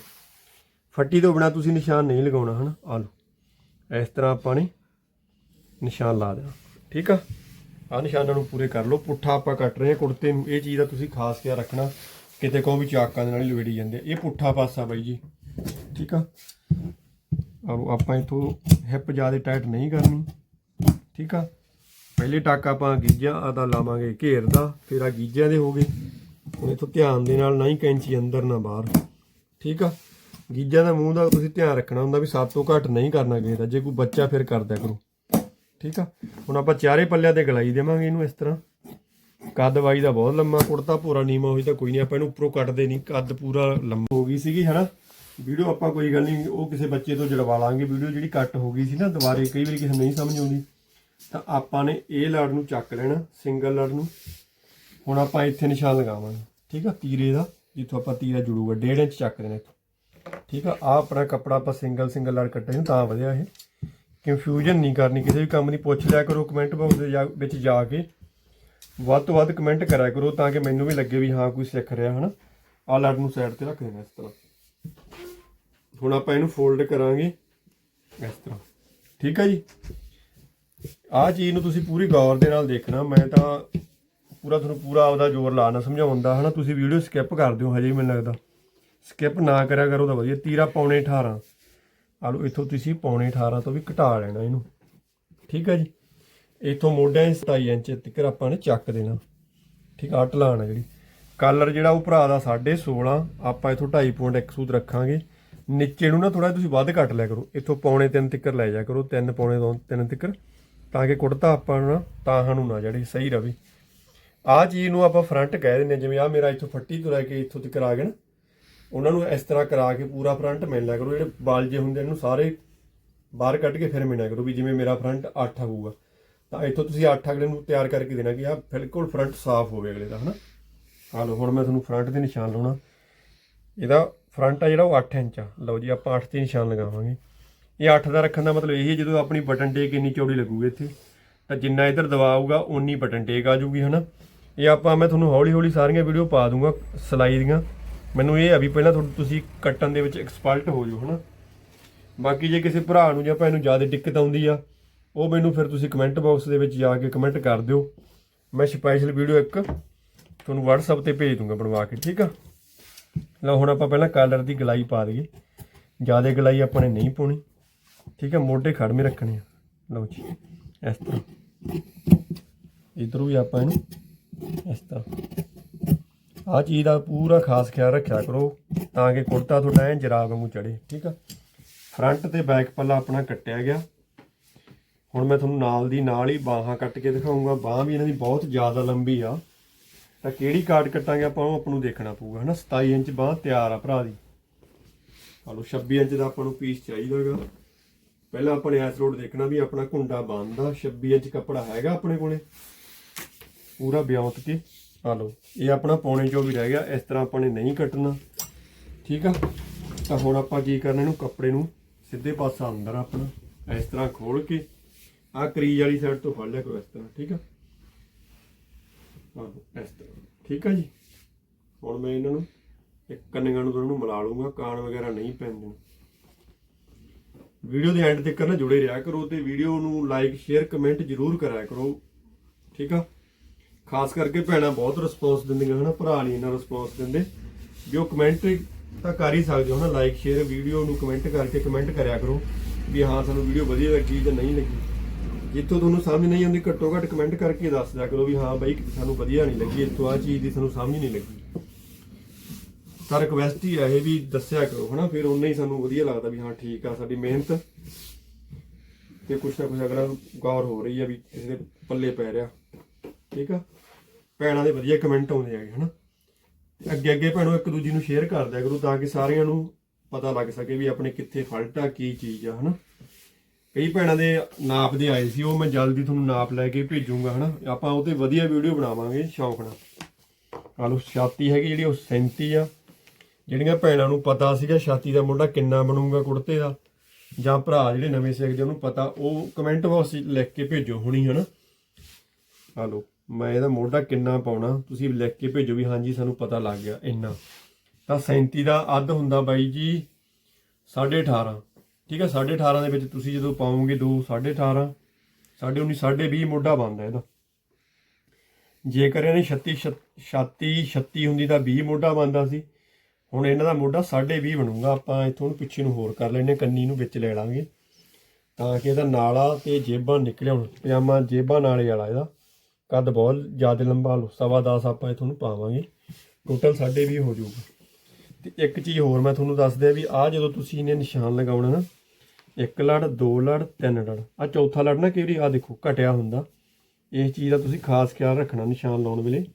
ਫੱਟੀ ਤੋਂ ਬਿਨਾ ਤੁਸੀਂ ਨਿਸ਼ਾਨ ਨਹੀਂ ਲਗਾਉਣਾ ਹਨਾ ਆ ਲਓ। ਇਸ ਤਰ੍ਹਾਂ ਆਪਾਂ ਨੇ ਨਿਸ਼ਾਨ ਲਾ ਦੇਣਾ। ਠੀਕ ਆ? ਆ ਨਿਸ਼ਾਨਾਂ ਨੂੰ ਪੂਰੇ ਕਰ ਲਓ। ਪੁੱਠਾ ਆਪਾਂ ਕੱਟ ਰਹੇ ਹਾਂ। ਕੁੜਤੇ ਨੂੰ ਇਹ ਚੀਜ਼ ਦਾ ਤੁਸੀਂ ਖਾਸ ਖਿਆਲ ਰੱਖਣਾ। ਕਿਤੇ ਕੋਈ ਵੀ ਚਾਕਾਂ ਦੇ ਨਾਲ ਹੀ ਲਵੇੜੀ ਜਾਂਦੇ ਇਹ ਪੁੱਠਾ ਪਾਸਾ ਬਾਈ ਜੀ। ਠੀਕ ਆ? ਆਹ ਆਪਾਂ ਇਥੋਂ ਹਿੱਪ ਜ਼ਿਆਦਾ ਟਾਈਟ ਨਹੀਂ ਕਰਨੀ। ਠੀਕ ਆ? ਪਹਿਲੇ ਟੱਕ ਆਪਾਂ ਗੀਜਿਆਂ ਦਾ ਲਾਵਾਂਗੇ ਘੇਰ ਦਾ। ਫਿਰ ਆ ਗੀਜਿਆਂ ਦੇ ਹੋ ਗਏ। ਹੁਣ ਇਥੋਂ ਧਿਆਨ ਦੇ ਨਾਲ ਨਾ ਹੀ ਕੈਂਚੀ ਅੰਦਰ ਨਾ ਬਾਹਰ। ਠੀਕ ਆ? ਗੀਜਿਆਂ ਦਾ ਮੂੰਹ ਦਾ ਤੁਸੀਂ ਧਿਆਨ ਰੱਖਣਾ ਹੁੰਦਾ ਵੀ ਸਭ ਤੋਂ ਘੱਟ ਨਹੀਂ ਕਰਨਾ ਕਿਸੇ ਦਾ। ਜੇ ਕੋਈ ਬੱਚਾ ਫਿਰ ਕਰਦਾ ਕਰੋ। ਠੀਕ ਆ? ਹੁਣ ਆਪਾਂ ਚਾਰੇ ਪੱਲਿਆਂ ਤੇ ਗਲਾਈ ਦੇਵਾਂਗੇ ਇਹਨੂੰ ਇਸ ਤਰ੍ਹਾਂ। ਕੱਦ ਵਾਈ ਦਾ ਬਹੁਤ ਲੰਮਾ ਕੁੜਤਾ, ਪੂਰਾ ਨੀਮਾ ਹੋਈ ਤਾਂ ਕੋਈ ਨਹੀਂ ਆਪਾਂ ਇਹਨੂੰ ਉੱਪਰੋਂ ਕੱਟਦੇ ਨਹੀਂ ਕੱਦ ਪੂਰਾ ਲੰਮਾ ਹੋ ਗਈ ਸੀਗੀ, ਹਨਾ? ਵੀਡੀਓ ਆਪਾਂ ਕੋਈ ਗੱਲ ਨਹੀਂ ਉਹ ਕਿਸੇ ਬੱਚੇ ਤੋਂ ਜੜਵਾ ਲਾਂਗੇ। ਵੀਡੀਓ ਜਿਹੜੀ ਕੱਟ ਹੋ ਗਈ ਸੀ ਨਾ ਦੁਬਾਰੇ, ਕਈ ਵਾਰੀ ਕਿਸੇ ਨੂੰ ਨਹੀਂ ਸਮਝ ਆਉਂਦੀ। ਤਾਂ ਆਪਾਂ ਨੇ ਇਹ ਲੜ ਨੂੰ ਚੱਕ ਲੈਣਾ, ਸਿੰਗਲ ਲੜ ਨੂੰ। ਹੁਣ ਆਪਾਂ ਇੱਥੇ ਨਿਸ਼ਾਨ ਲਗਾਵਾਂਗੇ, ਠੀਕ ਆ? ਤੀਰੇ ਦਾ, ਜਿੱਥੋਂ ਆਪਾਂ ਤੀਰਾ ਜੁੜੂਗਾ 1.5 ਇੰਚ ਚੱਕ ਦੇਣਾ ਠੀਕ ਆ? ਆ ਆਪਣਾ ਕੱਪੜਾ ਆਪਾਂ ਸਿੰਗਲ ਸਿੰਗਲ ਲੜ ਕੱਟੇ ਨੂੰ ਤਾਂ ਵਧਿਆ ਇਹ। ਕਨਫਿਊਜ਼ਨ ਨਹੀਂ ਕਰਨੀ, ਕਿਸੇ ਵੀ ਕੰਮ ਦੀ ਪੁੱਛ ਲਿਆ ਕਰੋ ਕਮੈਂਟ ਬਾਕਸ ਦੇ ਜਾ- ਵਿੱਚ ਜਾ ਕੇ। ਵੱਧ ਤੋਂ ਵੱਧ ਕਮੈਂਟ ਕਰਿਆ ਕਰੋ ਤਾਂ ਕਿ ਮੈਨੂੰ ਵੀ ਲੱਗੇ ਵੀ ਹਾਂ, ਕੋਈ ਸਿੱਖ ਰਿਹਾ, ਹਨਾ? ਆ ਲੜ ਨੂੰ ਸਾਈਡ ਤੇ ਰੱਖ ਦੇਣਾ ਇਸ ਤਰ੍ਹਾਂ। ਹੁਣ ਆਪਾਂ ਇਹਨੂੰ ਫੋਲਡ ਕਰਾਂਗੇ ਇਸ ਤਰ੍ਹਾਂ। ਠੀਕ ਆ ਜੀ? ਆਹ ਚੀਜ਼ ਨੂੰ ਤੁਸੀਂ ਪੂਰੀ ਗੌਰ ਦੇ ਨਾਲ ਦੇਖਣਾ। ਮੈਂ ਤਾਂ ਪੂਰਾ ਤੁਹਾਨੂੰ ਪੂਰਾ ਆਪਦਾ ਜ਼ੋਰ ਲਾਣਾ ਸਮਝਾਉਂਦਾ, ਹਨਾ? ਤੁਸੀਂ ਵੀਡੀਓ ਸਕਿਪ ਕਰ ਦਿਓ, ਹਜੇ ਵੀ ਮੈਨੂੰ ਲੱਗਦਾ। ਸਕਿਪ ਨਾ ਕਰਿਆ ਕਰੋ ਤਾਂ ਵਧੀਆ। ਤੀਰਾ ਪੌਣੇ 18 ਆਲੂ ਇੱਥੋਂ ਤੁਸੀਂ ਪੌਣੇ 18 ਤੋਂ ਵੀ ਘਟਾ ਲੈਣਾ ਇਹਨੂੰ। ਠੀਕ ਹੈ ਜੀ? ਇੱਥੋਂ ਮੋਢਿਆਂ 27 ਇੰਚ ਤੱਕ ਆਪਾਂ ਨੇ ਚੱਕ ਦੇਣਾ। ਠੀਕ ਆ ਢਲਾਣ ਜਿਹੜੀ। ਕਲਰ ਜਿਹੜਾ ਉਹ ਭਰਾ ਦਾ 16.5 ਆਪਾਂ ਇੱਥੋਂ 2.5 ਪੁਆਇੰਟ ਇੱਕ ਸੂਤ ਰੱਖਾਂਗੇ। ਨੀਚੇ ਨੂੰ ਨਾ ਥੋੜਾ ਤੁਸੀਂ ਵੱਧ ਘੱਟ ਲਿਆ ਕਰੋ। ਇੱਥੋਂ ਪੌਣੇ 3 ਤੱਕ ਲੈ ਜਾ ਕਰੋ 3 ਪੌਣੇ 2 3 ਤੱਕ ਤਾਂ ਕਿ ਕੁੜਤਾ ਆਪਾਂ ਨਾ ਤਾਹਾਂ ਨੂੰ ਨਾ ਜਿਹੜੀ ਸਹੀ ਰਵੇ। ਆਹ ਚੀਜ਼ ਨੂੰ ਆਪਾਂ ਫਰੰਟ ਕਹਿ ਦਿੰਦੇ ਹਾਂ, ਜਿਵੇਂ ਆ ਮੇਰਾ ਇੱਥੋਂ ਫੱਟੀ ਤੋਂ ਲੈ ਕੇ ਇੱਥੋਂ ਤੱਕ ਆ ਗਏ ਨਾ। ਉਹਨਾਂ ਨੂੰ ਇਸ ਤਰ੍ਹਾਂ ਕਰਾ ਕੇ ਪੂਰਾ ਫਰੰਟ ਮਿਲ ਲਿਆ ਕਰੋ। ਜਿਹੜੇ ਬਾਲ ਜੇ ਹੁੰਦੇ ਇਹਨੂੰ ਸਾਰੇ ਬਾਹਰ ਕੱਢ ਕੇ ਫਿਰ ਮਿਲਿਆ ਕਰੋ ਵੀ ਜਿਵੇਂ ਮੇਰਾ ਫਰੰਟ 8 ਆਊਗਾ। ਤਾਂ ਇੱਥੋਂ ਤੁਸੀਂ 8 ਅਗਲੇ ਨੂੰ ਤਿਆਰ ਕਰਕੇ ਦੇਣਾ ਕਿ ਆ ਬਿਲਕੁਲ ਫਰੰਟ ਸਾਫ਼ ਹੋਵੇ ਅਗਲੇ ਦਾ, ਹਨਾ? ਆ ਲਓ, ਹੁਣ ਮੈਂ ਤੁਹਾਨੂੰ ਫਰੰਟ ਤੇ ਨਿਸ਼ਾਨ ਲਾਉਣਾ। ਇਹਦਾ ਫਰੰਟ ਆ ਜਿਹੜਾ ਉਹ 8 ਇੰਚ ਆ। ਲਓ ਜੀ, ਆਪਾਂ 8 ਤੇ ਨਿਸ਼ਾਨ ਲਗਾਵਾਂਗੇ। ਇਹ 8 ਦਾ ਰੱਖਣ ਦਾ ਮਤਲਬ ਇਹ ਹੈ, ਜਦੋਂ ਆਪਣੀ ਬਟਨ ਟੇਕ ਇੰਨੀ ਚੌੜੀ ਲੱਗੂਗੀ ਇੱਥੇ, ਤਾਂ ਜਿੰਨਾ ਇੱਧਰ ਦਬਾਊਗਾ ਓਨੀ ਬਟਨ ਟੇਕ ਆ ਜੂਗੀ ਹਨਾ? ਇਹ ਆਪਾਂ, ਮੈਂ ਤੁਹਾਨੂੰ ਹੌਲੀ ਹੌਲੀ ਸਾਰੀਆਂ ਵੀਡੀਓ ਪਾ ਦੂੰਗਾ ਸਿਲਾਈ ਦੀਆਂ। ਮੈਨੂੰ ਇਹ ਆ ਵੀ ਪਹਿਲਾਂ ਤੁਹਾਨੂੰ ਤੁਸੀਂ ਕੱਟਣ ਦੇ ਵਿੱਚ ਐਕਸਪਰਟ ਹੋ ਜਾਓ, ਹਨਾ? ਬਾਕੀ ਜੇ ਕਿਸੇ ਭਰਾ ਨੂੰ ਜਾਂ ਭੈਣ ਨੂੰ ਜ਼ਿਆਦਾ ਦਿੱਕਤ ਆਉਂਦੀ ਆ, ਉਹ ਮੈਨੂੰ ਫਿਰ ਤੁਸੀਂ ਕਮੈਂਟ ਬਾਕਸ ਦੇ ਵਿੱਚ ਜਾ ਕੇ ਕਮੈਂਟ ਕਰ ਦਿਓ। ਮੈਂ ਸਪੈਸ਼ਲ ਵੀਡੀਓ ਇੱਕ ਤੁਹਾਨੂੰ WhatsApp ਤੇ ਭੇਜ ਦੂੰਗਾ ਬਣਵਾ ਕੇ, ਠੀਕ ਆ? ਲਓ, ਹੁਣ ਆਪਾਂ ਪਹਿਲਾਂ ਕਾਲਰ ਦੀ ਗਲਾਈ ਪਾ ਦਈਏ। ਜ਼ਿਆਦਾ ਗਲਾਈ ਆਪਾਂ ਨੇ ਨਹੀਂ ਪਾਉਣੀ, ਠੀਕ ਆ? ਮੋਢੇ ਖੜਮੇ ਰੱਖਣੇ ਆ। ਲਓ ਜੀ, ਇਸ ਤਰ੍ਹਾਂ। ਇਧਰੋਂ ਵੀ ਆਪਾਂ ਇਹਨੂੰ ਇਸ ਤਰ੍ਹਾਂ। ਆਹ ਚੀਜ਼ ਦਾ ਪੂਰਾ ਖਾਸ ਖਿਆਲ ਰੱਖਿਆ ਕਰੋ ਤਾਂ ਕਿ ਕੁੜਤਾ ਤੁਹਾਡਾ ਐਂ ਜਰਾਬ ਵਾਂਗੂ ਚੜੇ ਠੀਕ ਆ? ਫਰੰਟ ਤੇ ਬੈਕ ਪੱਲਾ ਆਪਣਾ ਕੱਟਿਆ ਗਿਆ। ਹੁਣ ਮੈਂ ਤੁਹਾਨੂੰ ਨਾਲ ਦੀ ਨਾਲ ਹੀ ਬਾਹਾਂ ਕੱਟ ਕੇ ਦਿਖਾਉਂਗਾ ਬਾਹਾਂ ਵੀ ਇਹਨਾਂ ਦੀ ਬਹੁਤ ਜ਼ਿਆਦਾ ਲੰਬੀ ਆ। ਤਾਂ ਕਿਹੜੀ ਕਾਰਡ ਕੱਟਾਂਗੇ ਆਪਾਂ, ਉਹ ਆਪਾਂ ਨੂੰ ਦੇਖਣਾ ਪਊਗਾ, ਹਨਾ? 27 ਇੰਚ ਬਾਹ ਤਿਆਰ ਆ ਭਰਾ ਦੀ। ਹਾਲੋ 26 ਇੰਚ ਦਾ ਆਪਾਂ ਨੂੰ ਪੀਸ ਚਾਹੀਦਾਗਾ। ਪਹਿਲਾਂ ਆਪਾਂ ਨੇ ਐਸ ਰੋਡ ਦੇਖਣਾ ਵੀ ਆਪਣਾ ਕੁੰਡਾ ਬੰਦਾ 26 ਇੰਚ ਕੱਪੜਾ ਹੈਗਾ ਆਪਣੇ ਕੋਲੇ। ਪੂਰਾ ਬਿਆਉਤ ਕੇ। ਆ ਲਓ, ਇਹ ਆਪਣਾ ਪੌਣੇ ਜੋ ਵੀ ਰਹਿ ਗਿਆ, ਇਸ ਤਰ੍ਹਾਂ ਆਪਾਂ ਨੇ ਨਹੀਂ ਕੱਟਣਾ। ਠੀਕ ਆ? ਤਾਂ ਹੁਣ ਆਪਾਂ ਕੀ ਕਰਨਾ, ਇਹਨੂੰ ਕੱਪੜੇ ਨੂੰ ਸਿੱਧੇ ਪਾਸਾ ਅੰਦਰ ਆਪਣਾ, ਇਸ ਤਰ੍ਹਾਂ ਖੋਲ ਕੇ ਆ ਕਰੀਜ ਵਾਲੀ ਸਾਈਡ ਤੋਂ ਫੜ ਲਿਆ ਕਰੋ ਇਸ ਤਰ੍ਹਾਂ, ਠੀਕ ਆ? ਆ ਇਸ ਤਰ੍ਹਾਂ, ਠੀਕ ਆ ਜੀ? ਹੁਣ ਮੈਂ ਇਹਨਾਂ ਨੂੰ ਇੱਕ ਕੰਨੀਆਂ ਨੂੰ ਦੋਨਾਂ ਮਿਲਾ ਲੂੰਗਾ ਕਾਨ ਵਗੈਰਾ ਨਹੀਂ ਪੈਂਦੇ ਵੀਡੀਓ ਦੇ ਐਂਡ ਤੱਕ ਨਾ ਜੁੜੇ ਰਿਹਾ ਕਰੋ ਤੇ ਵੀਡੀਓ ਨੂੰ ਲਾਈਕ ਸ਼ੇਅਰ ਕਮੈਂਟ ਜ਼ਰੂਰ ਕਰਾਇਆ ਕਰੋ, ਠੀਕ ਆ? ਖਾਸ ਕਰਕੇ ਭੈਣਾਂ ਬਹੁਤ ਰਿਸਪੌਂਸ ਦਿੰਦੀਆਂ ਹਨਾ, ਭਰਾ ਨਹੀਂ ਇਹਨਾਂ ਰਿਸਪੌਂਸ ਦਿੰਦੇ। ਜੋ ਕਮੈਂਟ ਤਾਂ ਕਰ ਹੀ ਸਕਦੇ ਹੋ ਹਨਾ ਲਾਈਕ ਸ਼ੇਅਰ ਵੀਡੀਓ ਨੂੰ ਕਮੈਂਟ ਕਰਕੇ ਕਮੈਂਟ ਕਰਿਆ ਕਰੋ ਵੀ ਹਾਂ, ਸਾਨੂੰ ਵੀਡੀਓ ਵਧੀਆ ਲੱਗੀ ਜਾਂ ਨਹੀਂ ਲੱਗੀ। ਜਿੱਥੋਂ ਤੁਹਾਨੂੰ ਸਮਝ ਨਹੀਂ ਆਉਂਦੀ, ਘੱਟੋ ਘੱਟ ਕਮੈਂਟ ਕਰਕੇ ਦੱਸ ਦਿਆ ਕਰੋ ਵੀ ਹਾਂ ਬਾਈ, ਸਾਨੂੰ ਵਧੀਆ ਨਹੀਂ ਲੱਗੀ, ਇੱਥੋਂ ਆ ਚੀਜ਼ ਦੀ ਸਾਨੂੰ ਸਮਝ ਨਹੀਂ ਲੱਗੀ। ਤਾਂ ਰਿਕਵੈਸਟ ਹੀ ਆ ਇਹ ਵੀ ਦੱਸਿਆ ਕਰੋ, ਹਨਾ, ਫਿਰ ਉਨਾ ਹੀ ਸਾਨੂੰ ਵਧੀਆ ਲੱਗਦਾ ਵੀ ਹਾਂ, ਠੀਕ ਆ, ਸਾਡੀ ਮਿਹਨਤ ਤੇ ਕੁਛ ਨਾ ਕੁਛ ਅਗਰ ਗੌਰ ਹੋ ਰਹੀ ਆ ਵੀ ਕਿਸੇ ਦੇ ਪੱਲੇ ਪੈ ਰਿਹਾ। ਠੀਕ ਆ? ਭੈਣਾਂ ਦੇ ਵਧੀਆ ਕਮੈਂਟ ਆਉਂਦੇ ਆਗੇ ਹਨਾ? ਤੇ ਅੱਗੇ ਅੱਗੇ ਭੈਣੋ ਇੱਕ ਦੂਜੀ ਨੂੰ ਸ਼ੇਅਰ ਕਰ ਦਿਆ ਕਰੋ ਤਾਂ ਕਿ ਸਾਰਿਆਂ ਨੂੰ ਪਤਾ ਲੱਗ ਸਕੇ ਵੀ ਆਪਣੇ ਕਿੱਥੇ ਫਲਟ ਆ, ਕੀ ਚੀਜ਼ ਆ, ਹਨਾ? ਕਈ ਭੈਣਾਂ ਦੇ ਨਾਪ ਦੇ ਆਏ ਸੀ, ਉਹ ਮੈਂ ਜਲਦੀ ਤੁਹਾਨੂੰ ਨਾਪ ਲੈ ਕੇ ਭੇਜੂੰਗਾ, ਹਨਾ? ਆਪਾਂ ਉਹ ਤੇ ਵਧੀਆ ਵੀਡੀਓ ਬਣਾਵਾਂਗੇ, ਸ਼ੌਂਕ ਨਾਲ। ਆਹ ਛਾਤੀ ਹੈਗੀ ਜਿਹੜੀ, ਉਹ 37 ਆ। ਜਿਹੜੀਆਂ ਭੈਣਾਂ ਨੂੰ ਪਤਾ ਸੀਗਾ ਛਾਤੀ ਦਾ ਮੁੰਡਾ ਕਿੰਨਾ ਬਣੂਗਾ ਕੁੜਤੇ ਦਾ, ਜਾਂ ਭਰਾ ਜਿਹੜੇ ਨਵੇਂ ਸਿੱਖਦੇ ਉਹਨੂੰ ਪਤਾ, ਉਹ ਕਮੈਂਟ ਬਾਕਸ ਲਿਖ ਕੇ ਭੇਜੋ ਹੁਣੀ, ਹਨਾ? ਆ ਲਓ। ਮੈਂ ਇਹਦਾ ਮੋਢਾ ਕਿੰਨਾ ਪਾਉਣਾ? ਤੁਸੀਂ ਲਿਖ ਕੇ ਭੇਜੋ ਵੀ ਹਾਂਜੀ, ਸਾਨੂੰ ਪਤਾ ਲੱਗ ਗਿਆ ਇੰਨਾ। ਤਾਂ 37 ਦਾ ਅੱਧ ਹੁੰਦਾ ਬਾਈ ਜੀ 18.5 ਠੀਕ ਹੈ 18.5 ਦੇ ਵਿੱਚ ਤੁਸੀਂ ਜਦੋਂ ਪਾਓਗੇ 2 18.5 19 20 ਮੋਢਾ ਬਣਦਾ ਇਹਦਾ। ਜੇਕਰ ਇਹਨੇ 36 ਛਾਤੀ 36 ਹੁੰਦੀ ਤਾਂ 20 ਮੋਢਾ ਬਣਦਾ ਸੀ। ਹੁਣ ਇਹਨਾਂ ਦਾ ਮੋਢਾ 20.5 ਬਣੂਗਾ, ਆਪਾਂ ਇੱਥੋਂ ਪਿੱਛੇ ਨੂੰ ਹੋਰ ਕਰ ਲੈਨੇ ਕੰਨੀ ਨੂੰ ਵਿੱਚ ਲੈ ਲਾਂਗੇ। ਤਾਂ ਕਿ ਇਹਦਾ ਨਾਲਾ ਤੇ ਜੇਬਾਂ ਨਿਕਲਿਆ ਹੁਣ, ਪਜਾਮਾ ਜੇਬਾਂ ਨਾਲੇ ਵਾਲਾ ਇਹਦਾ। ਕੱਦ ਬਹੁਤ ਜ਼ਿਆਦਾ ਲੰਬਾ ਲੋ ਸਵਾ 10 ਆਪਾਂ ਇਹ ਤੁਹਾਨੂੰ ਪਾਵਾਂਗੇ। ਟੋਟਲ 20.5 ਹੋ ਜਾਊਗਾ। ਤੇ ਇੱਕ ਚੀਜ਼ ਹੋਰ ਮੈਂ ਤੁਹਾਨੂੰ ਦੱਸ ਦਿਆਂ ਵੀ ਆਹ ਜਦੋਂ ਤੁਸੀਂ ਇਹਨੇ ਨਿਸ਼ਾਨ ਲਗਾਉਣਾ ਨਾ, ਇੱਕ ਲੜ, ਦੋ ਲੜ, ਤਿੰਨ ਲੜ। ਆ ਚੌਥਾ ਲੜ ਨਾ ਕਈ ਵਾਰੀ ਆ ਦੇਖੋ ਘਟਿਆ ਹੁੰਦਾ। ਇਸ ਚੀਜ਼ ਦਾ ਤੁਸੀਂ ਖਾਸ ਖਿਆਲ ਰੱਖਣਾ ਨਿਸ਼ਾਨ ਲਾਉਣ ਵੇਲੇ,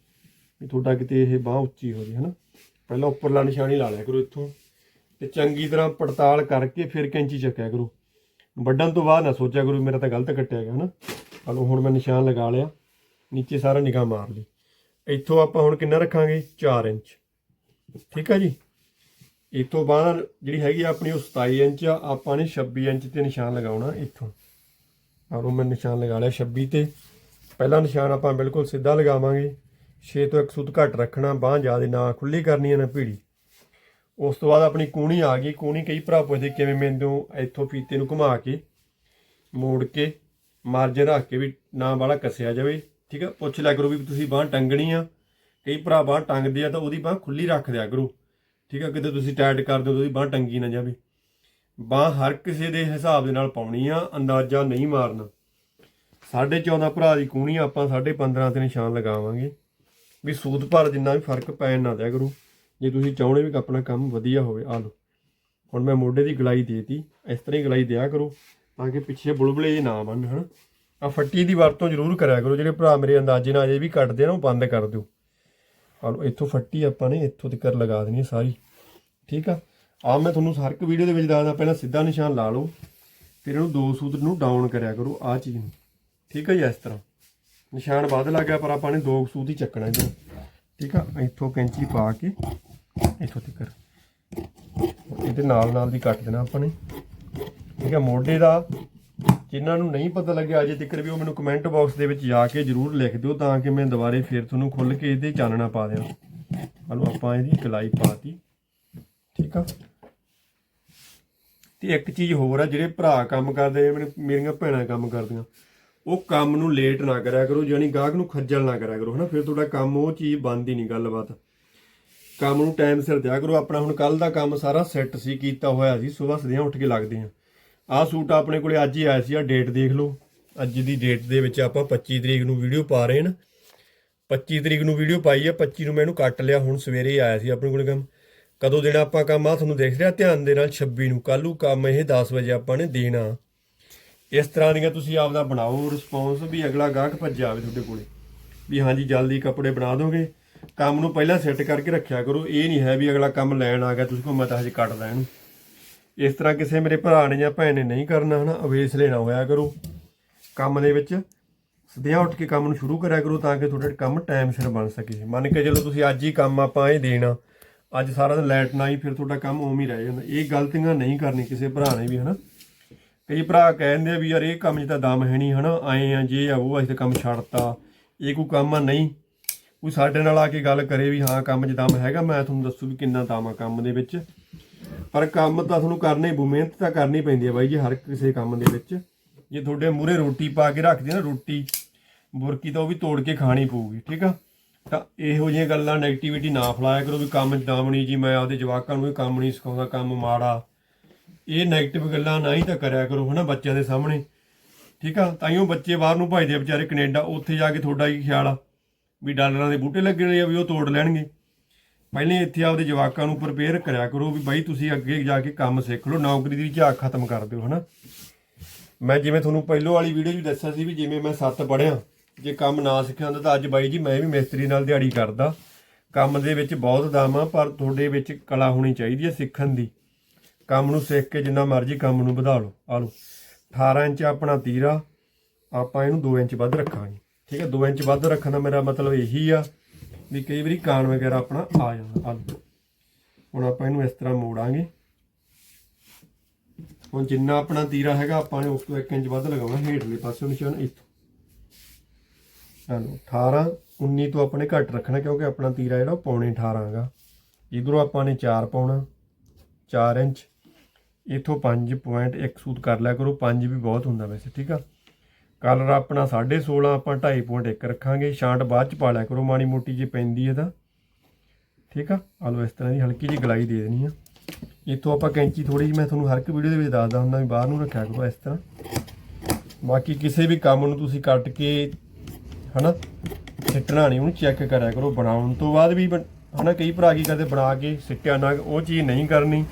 ਵੀ ਤੁਹਾਡਾ ਕਿਤੇ ਇਹ ਬਾਹ ਉੱਚੀ ਹੋ ਜੇ ਹਨਾ। ਪਹਿਲਾਂ ਉੱਪਰਲਾ ਨਿਸ਼ਾਨ ਹੀ ਲਾ ਲਿਆ ਕਰੋ ਇੱਥੋਂ। ਤੇ ਚੰਗੀ ਤਰ੍ਹਾਂ ਪੜਤਾਲ ਕਰਕੇ ਫਿਰ ਕੈਂਚੀ ਚੱਕਿਆ ਕਰੋ। ਵੱਢਣ ਤੋਂ ਬਾਅਦ ਨਾ ਸੋਚਿਆ ਕਰੋ ਵੀ ਮੇਰਾ ਤਾਂ ਗਲਤ ਕੱਟਿਆ ਗਿਆ, ਹਨਾ। ਹਲੋ ਹੁਣ ਮੈਂ ਨਿਸ਼ਾਨ ਲਗਾ ਲਿਆ। ਨੀਚੇ ਸਾਰਾ ਨਿਗਾਹ ਮਾਰ ਲਈ। ਇੱਥੋਂ ਆਪਾਂ ਹੁਣ ਕਿੰਨਾ ਰੱਖਾਂਗੇ? 4 ਇੰਚ। ਠੀਕ ਆ ਜੀ? ਇਹ ਤੋਂ ਬਾਅਦ ਜਿਹੜੀ ਹੈਗੀ ਆ ਆਪਣੀ ਉਹ 27 ਇੰਚ ਆ, ਆਪਾਂ ਨੇ 26 ਇੰਚ ਤੇ ਨਿਸ਼ਾਨ ਲਗਾਉਣਾ ਇੱਥੋਂ। ਆਰੋ ਮੈਂ ਨਿਸ਼ਾਨ ਲਗਾ ਲਿਆ 26 ਤੇ। ਪਹਿਲਾ ਨਿਸ਼ਾਨ ਆਪਾਂ ਬਿਲਕੁਲ ਸਿੱਧਾ ਲਗਾਵਾਂਗੇ। 6 ਤੋਂ 1 ਸੂਤ ਘੱਟ ਰੱਖਣਾ, ਬਾਹ ਜ਼ਿਆਦਾ ਨਾ ਖੁੱਲੀ ਕਰਨੀ ਹੈ ਨਾ ਭੀੜੀ। ਉਸ ਤੋਂ ਬਾਅਦ ਆਪਣੀ ਕੂਣੀ ਆ ਗਈ। ਕੂਣੀ ਕਈ ਭਰਾ ਪੁੱਛਦੇ ਕਿਵੇਂ ਮੈਨੂੰ ਇੱਥੋਂ ਫੀਤੇ ਨੂੰ ਘੁਮਾ ਕੇ, ਮੋੜ ਕੇ ਮਾਰਜਨ ਰੱਖ ਕੇ ਵੀ ਨਾ ਵਾਲਾ ਕੱਸਿਆ ਜਾਵੇ। ਠੀਕ ਆ ਪੁੱਛ ਲਿਆ ਕਰੋ ਵੀ ਤੁਸੀਂ ਬਾਹ ਟੰਗਣੀ ਆ। ਕਈ ਭਰਾ ਬਾਹ ਟੰਗਦੇ ਆ ਤਾਂ ਉਹਦੀ ਬਾਹ ਖੁੱਲੀ ਰੱਖ ਦਿਆ ਕਰੋ। ਠੀਕ ਆ ਕਿਤੇ ਤੁਸੀਂ ਟਾਈਟ ਕਰ ਦਿਓ ਤਾਂ ਉਹਦੀ ਬਾਹ ਟੰਗੀ ਨਾ ਜਾਵੇ। ਬਾਹ ਹਰ ਕਿਸੇ ਦੇ ਹਿਸਾਬ ਦੇ ਨਾਲ ਪਾਉਣੀ ਆ, ਅੰਦਾਜ਼ਾ ਨਹੀਂ ਮਾਰਨਾ। 14.5 ਭਰਾ ਦੀ ਕੂਣੀ ਆਪਾਂ 15.5 ਤੇ ਨਿਸ਼ਾਨ ਲਗਾਵਾਂਗੇ। ਵੀ ਸੂਤ ਭਰ ਜਿੰਨਾ ਵੀ ਫ਼ਰਕ ਪੈਣ ਨਾ ਦਿਆ ਕਰੋ। ਜੇ ਤੁਸੀਂ ਚਾਹੁੰਦੇ ਵੀ ਆਪਣਾ ਕੰਮ ਵਧੀਆ ਹੋਵੇ, ਆ ਲਓ। ਹੁਣ ਮੈਂ ਮੋਢੇ ਦੀ ਗਲਾਈ ਦੇਤੀ। ਇਸ ਤਰ੍ਹਾਂ ਹੀ ਗਲਾਈ ਦਿਆ ਕਰੋ ਤਾਂ ਕਿ ਪਿੱਛੇ ਬੁਲਬੁਲੇ ਨਾ ਬਣ ਹਨਾ ਆ ਫੱਟੀ ਦੀ ਵਰਤੋਂ ਜ਼ਰੂਰ ਕਰਿਆ ਕਰੋ, ਜਿਹੜੇ ਭਰਾ ਮੇਰੇ ਅੰਦਾਜ਼ੇ ਨਾਲ ਅਜੇ ਵੀ ਕੱਟਦੇ ਆ ਨਾ, ਉਹ ਬੰਦ ਕਰ ਦਿਓ। ਆ ਲਓ, ਇੱਥੋਂ ਫੱਟੀ ਆਪਾਂ ਨੇ, ਇੱਥੋਂ ਤੱਕ ਲਗਾ ਦੇਣੀ ਹੈ ਸਾਰੀ। ਠੀਕ ਆ? ਆ ਮੈਂ ਤੁਹਾਨੂੰ ਹਰ ਇੱਕ ਵੀਡੀਓ ਦੇ ਵਿੱਚ ਦੱਸਦਾ ਪਹਿਲਾਂ ਸਿੱਧਾ ਨਿਸ਼ਾਨ ਲਾ ਲਓ ਫਿਰ ਇਹਨੂੰ ਦੋ ਸੂਤ ਨੂੰ ਡਾਊਨ ਕਰਿਆ ਕਰੋ ਆ ਚੀਜ਼ ਨੂੰ। ਠੀਕ ਹੈ ਜੀ, ਇਸ ਤਰ੍ਹਾਂ। ਨਿਸ਼ਾਨ ਵੱਧ ਲੱਗ ਗਿਆ, ਪਰ ਆਪਾਂ ਨੇ ਦੋ ਸੂਤ ਹੀ ਚੱਕਣਾ ਇਹਨੂੰ ਠੀਕ ਆ? ਇੱਥੋਂ ਕੈਂਚੀ ਪਾ ਕੇ, ਇੱਥੋਂ ਤੱਕ ਇਹਦੇ ਨਾਲ ਨਾਲ ਵੀ ਕੱਟ ਦੇਣਾ ਆਪਾਂ ਨੇ। ਠੀਕ ਹੈ ਮੋਢੇ ਦਾ ਜਿਨ੍ਹਾਂ ਨੂੰ ਨਹੀਂ ਪਤਾ ਲੱਗਿਆ ਅਜੇ ਤੱਕ ਵੀ ਉਹ ਮੈਨੂੰ ਕਮੈਂਟ ਬਾਕਸ ਦੇ ਵਿੱਚ ਜਾ ਕੇ ਜਰੂਰ ਲਿਖ ਦਿਓ ਤਾਂ ਕਿ ਮੈਂ ਦੁਬਾਰੇ ਫੇਰ ਤੁਹਾਨੂੰ ਖੁੱਲ ਕੇ ਇਹਦੇ ਚਾਨਣਾ ਪਾ ਦਿਆਂ। ਹਲੋ, ਆਪਾਂ ਇਹਦੀ ਕਲਾਈ ਪਾਤੀ ਠੀਕ ਆ? ਤੇ ਇੱਕ ਚੀਜ਼ ਹੋਰ ਆ, ਜਿਹੜੇ ਭਰਾ ਕੰਮ ਕਰਦੇ ਮੇਰੇ- ਮੇਰੀਆਂ ਭੈਣਾਂ ਕੰਮ ਕਰਦੀਆਂ, ਉਹ ਕੰਮ ਨੂੰ ਲੇਟ ਨਾ ਕਰਿਆ ਕਰੋ, ਯਾਨੀ ਗਾਹਕ ਨੂੰ ਖੱਜਲ ਨਾ ਕਰਿਆ ਕਰੋ, ਹਨਾ? ਫਿਰ ਤੁਹਾਡਾ ਕੰਮ, ਉਹ ਚੀਜ਼ ਬੰਦ ਹੀ ਨਹੀਂ ਗੱਲਬਾਤ। ਕੰਮ ਨੂੰ ਟਾਈਮ ਸਿਰ ਦਿਆ ਕਰੋ, ਆਪਣਾ ਹੁਣ ਕੱਲ ਦਾ ਕੰਮ ਸਾਰਾ ਸੈੱਟ ਸੀ, ਕੀਤਾ ਹੋਇਆ ਸੀ, ਸਵੇਰ ਸਦੀਆਂ ਉੱਠ ਕੇ ਲੱਗਦੇ ਆ। ਆਹ ਸੂਟ ਆਪਣੇ ਕੋਲੇ ਅੱਜ ਹੀ ਆਇਆ ਸੀ ਆ ਡੇਟ ਦੇਖ ਲਓ। ਅੱਜ ਦੀ ਡੇਟ ਦੇ ਵਿੱਚ ਆਪਾਂ 25 ਤਰੀਕ ਨੂੰ ਵੀਡੀਓ ਪਾ ਰਹੇ ਹਾਂ 25 ਤਰੀਕ ਨੂੰ ਵੀਡੀਓ ਪਾਈ ਆ 25 ਨੂੰ ਮੈਂ ਇਹਨੂੰ ਕੱਟ ਲਿਆ, ਹੁਣ ਸਵੇਰੇ ਹੀ ਆਇਆ ਸੀ ਆਪਣੇ ਕੋਲੇ ਕੰਮ। ਕਦੋਂ ਦੇਣਾ ਆਪਾਂ ਕੰਮ? ਆ ਤੁਹਾਨੂੰ ਦੇਖ ਰਿਹਾ, ਧਿਆਨ ਦੇ ਨਾਲ 26 ਨੂੰ। ਕੱਲੂ ਕੰਮ ਇਹ 10 ਵਜੇ ਆਪਾਂ ਨੇ ਦੇਣਾ। ਇਸ ਤਰ੍ਹਾਂ ਦੀਆਂ ਤੁਸੀਂ ਆਪਦਾ ਬਣਾਓ ਰਿਸਪੌਂਸ ਵੀ, ਅਗਲਾ ਗਾਹਕ ਭੱਜ ਜਾਵੇ ਤੁਹਾਡੇ ਕੋਲੇ। ਵੀ ਹਾਂਜੀ, ਜਲਦੀ ਕੱਪੜੇ ਬਣਾ ਦੋਗੇ। ਕੰਮ ਨੂੰ ਪਹਿਲਾਂ ਸੈੱਟ ਕਰਕੇ ਰੱਖਿਆ ਕਰੋ। ਇਹ ਨਹੀਂ ਹੈ ਵੀ ਅਗਲਾ ਕੰਮ ਲੈਣ ਆ ਗਿਆ, ਤੁਸੀਂ ਕੋ ਮੈਂ ਤਾਂ ਹਜੇ ਕੱਟਦਾ ਇਹਨੂੰ ਇਸ ਤਰ੍ਹਾਂ ਕਿਸੇ ਮੇਰੇ ਭਰਾ ਨੇ ਜਾਂ ਭੈਣ ਨੇ ਨਹੀਂ ਕਰਨਾ ਹਨਾ, ਅਵੇਸ ਲੈਣਾ ਹੋਇਆ ਕਰੋ। ਕੰਮ ਦੇ ਵਿੱਚ ਸਦਿਆਂ ਉੱਠ ਕੇ ਕੰਮ ਨੂੰ ਸ਼ੁਰੂ ਕਰਿਆ ਕਰੋ ਤਾਂ ਕਿ ਤੁਹਾਡਾ ਕੰਮ ਟਾਈਮ ਸਿਰ ਬਣ ਸਕੇ। ਮੰਨ ਕੇ ਚਲੋ ਤੁਸੀਂ ਅੱਜ ਹੀ ਕੰਮ ਆਪਾਂ ਇਹ ਦੇਣਾ, ਅੱਜ ਸਾਰਾ ਦਿਨ ਲੈਟ ਨਾ ਹੀ ਫਿਰ ਤੁਹਾਡਾ ਕੰਮ ਉਵੇਂ ਹੀ ਰਹਿ ਜਾਂਦਾ। ਇਹ ਗਲਤੀਆਂ ਨਹੀਂ ਕਰਨੀ ਕਿਸੇ ਭਰਾ ਨੇ ਵੀ, ਹਨਾ। ਕਈ ਭਰਾ ਕਹਿੰਦੇ ਆ ਵੀ ਯਾਰ ਇਹ ਕੰਮ 'ਚ ਤਾਂ ਦਮ ਹੈ ਨਹੀਂ, ਹਨਾ। ਆਏ ਆ, ਜੇ ਆ, ਉਹ ਅਸੀਂ ਤਾਂ ਕੰਮ ਛੱਡਤਾ। ਇਹ ਕੋਈ ਕੰਮ ਆ, ਨਹੀਂ। ਕੋਈ ਸਾਡੇ ਨਾਲ ਆ ਕੇ ਗੱਲ ਕਰੇ ਵੀ ਹਾਂ, ਕੰਮ 'ਚ ਦਮ ਹੈਗਾ, ਮੈਂ ਤੁਹਾਨੂੰ ਦੱਸੂ ਵੀ ਕਿੰਨਾ ਦਮ ਆ ਕੰਮ ਦੇ ਵਿੱਚ। ਪਰ ਕੰਮ ਤਾਂ ਤੁਹਾਨੂੰ ਕਰਨਾ ਹੀ ਪਊ ਮਿਹਨਤ ਤਾਂ ਕਰਨੀ ਪੈਂਦੀ ਹੈ ਬਾਈ ਜੀ, ਹਰ ਕਿਸੇ ਕੰਮ ਦੇ ਵਿੱਚ। ਜੇ ਤੁਹਾਡੇ ਮੂਹਰੇ ਰੋਟੀ ਪਾ ਕੇ ਰੱਖਦੇ ਨਾ, ਰੋਟੀ, ਬੁਰਕੀ ਤਾਂ ਉਹ ਵੀ ਤੋੜ ਕੇ ਖਾਣੀ ਪਊਗੀ, ਠੀਕ ਆ? ਤਾਂ ਇਹੋ ਜਿਹੀਆਂ ਗੱਲਾਂ 네ਗੇਟਿਵਿਟੀ ਨਾ ਫਲਾਇਆ ਕਰੋ ਵੀ ਕੰਮ 'ਚ ਦਮ ਨਹੀਂ ਜੀ, ਮੈਂ ਆਪਦੇ ਜਵਾਕਾਂ ਨੂੰ ਵੀ ਕੰਮ ਨਹੀਂ ਸਿਖਾਉਂਦਾ, ਕੰਮ ਮਾੜਾ। ਇਹ 네ਗੇਟਿਵ ਗੱਲਾਂ ਨਾ ਹੀ ਤਾਂ ਕਰਿਆ ਕਰੋ, ਹਨਾ, ਬੱਚਿਆਂ ਦੇ ਸਾਹਮਣੇ। ਠੀਕ ਆ? ਤਾਈਓ ਬੱਚੇ ਬਾਹਰ ਨੂੰ ਭਜਦੇ ਆ, ਵਿਚਾਰੇ ਕੈਨੇਡਾ, ਉੱਥੇ ਜਾ ਕੇ ਤੁਹਾਡਾ ਕੀ ਖਿਆਲ ਆ? ਵੀ ਡਾਲਰਾਂ ਦੇ ਬੂਟੇ ਲੱਗੇ ਨੇ ਆ, ਵੀ ਉਹ ਤੋੜ ਲੈਣਗੇ। ਪਹਿਲੇ ਇੱਥੇ ਆਪਦੇ ਜਵਾਕਾਂ ਨੂੰ ਪ੍ਰਪੇਅਰ ਕਰਿਆ ਕਰੋ ਵੀ ਬਾਈ ਤੁਸੀਂ ਅੱਗੇ ਜਾ ਕੇ ਕੰਮ ਸਿੱਖ ਲਓ, ਨੌਕਰੀ ਦੀ ਝਾਕ ਖਤਮ ਕਰ ਦਿਓ, ਹਨਾ? ਮੈਂ ਜਿਵੇਂ ਤੁਹਾਨੂੰ ਪਹਿਲੋ ਵਾਲੀ ਵੀਡੀਓ 'ਚ ਦੱਸਿਆ ਸੀ ਵੀ ਜਿਵੇਂ ਮੈਂ ਸੱਤ ਪੜਿਆ ਜੇ ਕੰਮ ਨਾ ਸਿੱਖਿਆ ਹੁੰਦਾ ਤਾਂ ਅੱਜ ਬਾਈ ਜੀ ਮੈਂ ਵੀ ਮਿਸਤਰੀ ਨਾਲ ਦਿਹਾੜੀ ਕਰਦਾ। ਕੰਮ ਦੇ ਵਿੱਚ ਬਹੁਤ ਦਮ ਆ, ਪਰ ਤੁਹਾਡੇ ਵਿੱਚ ਕਲਾ ਹੋਣੀ ਚਾਹੀਦੀ ਹੈ ਸਿੱਖਣ ਦੀ। ਕੰਮ ਨੂੰ ਸਿੱਖ ਕੇ ਜਿੰਨਾ ਮਰਜ਼ੀ ਕੰਮ ਨੂੰ ਵਧਾ ਲਓ, ਆ ਲਓ। 18 ਇੰਚ ਆਪਣਾ ਤੀਰਾ, ਆਪਾਂ ਇਹਨੂੰ 2 ਇੰਚ ਵੱਧ ਰੱਖਾਂਗੇ। ਠੀਕ ਹੈ 2 ਇੰਚ ਵੱਧ ਰੱਖਣ ਦਾ ਮੇਰਾ ਮਤਲਬ ਇਹੀ ਆ ਵੀ ਕਈ ਵਾਰੀ ਕਾਨ ਵਗੈਰਾ ਆਪਣਾ ਆ ਜਾਂਦਾ ਆ ਹੁਣ ਆਪਾਂ ਇਹਨੂੰ ਇਸ ਤਰ੍ਹਾਂ ਮੋੜਾਂਗੇ। ਹੁਣ ਜਿੰਨਾ ਆਪਣਾ ਤੀਰਾ ਹੈਗਾ, ਆਪਾਂ ਨੇ ਉਸ ਤੋਂ 1 ਇੰਚ ਵੱਧ ਲਗਾਉਣਾ ਹੇਠਲੇ ਪਾਸੇ ਨਿਸ਼ਾਨ, ਇੱਥੋਂ। ਚਲੋ 18 19 ਤੋਂ ਆਪਣੇ ਘੱਟ ਰੱਖਣਾ, ਕਿਉਂਕਿ ਆਪਣਾ ਤੀਰਾ ਜਿਹੜਾ ਉਹ ਪੌਣੇ 18 ਹੈਗਾ। ਇਧਰੋਂ ਆਪਾਂ ਨੇ 4 ਪਾਉਣਾ 4 ਇੰਚ। ਇਥੋਂ 5.1 ਸੂਤ ਕਰ ਲਿਆ ਕਰੋ 5 ਵੀ ਬਹੁਤ ਹੁੰਦਾ ਵੈਸੇ, ਠੀਕ ਆ? ਕਲਰ ਆਪਣਾ 16.5 ਆਪਾਂ 2.5.1 ਰੱਖਾਂਗੇ। ਛਾਂਟ ਬਾਅਦ ਚ ਪਾ ਲਿਆ ਕਰੋ, ਮਾੜੀ ਮੋਟੀ ਜੇ ਪੈਂਦੀ ਹੈ ਤਾਂ। ਠੀਕ ਆ? ਆ ਲਓ, ਇਸ ਤਰ੍ਹਾਂ ਦੀ ਹਲਕੀ ਜਿਹੀ ਗਲਾਈ ਦੇ ਦੇਣੀ ਆ। ਇਥੋਂ ਆਪਾਂ ਕੈਂਚੀ ਥੋੜੀ ਜਿਹੀ, ਮੈਂ ਤੁਹਾਨੂੰ ਹਰ ਇੱਕ ਵੀਡੀਓ ਦੇ ਵਿੱਚ ਦੱਸਦਾ ਹੁੰਦਾ ਵੀ ਬਾਹਰ ਨੂੰ ਰੱਖਿਆ ਕਰੋ ਇਸ ਤਰ੍ਹਾਂ। ਬਾਕੀ ਕਿਸੇ ਵੀ ਕੰਮ ਨੂੰ ਤੁਸੀਂ ਕੱਟ ਕੇ, ਹਨਾ, ਸਿੱਟਣਾ ਨਹੀਂ, ਉਹਨੂੰ ਚੈੱਕ ਕਰਿਆ ਕਰੋ। ਬਣਾਉਣ ਤੋਂ ਬਾਅਦ ਵੀ ਬਣ- ਹਨਾ, ਕਈ ਭਰਾ ਕੀ ਕਰਦੇ, ਬਣਾ ਕੇ ਸਿੱਟਿਆ ਨਾ, ਉਹ ਚੀਜ਼ ਨਹੀਂ ਕਰਨੀ।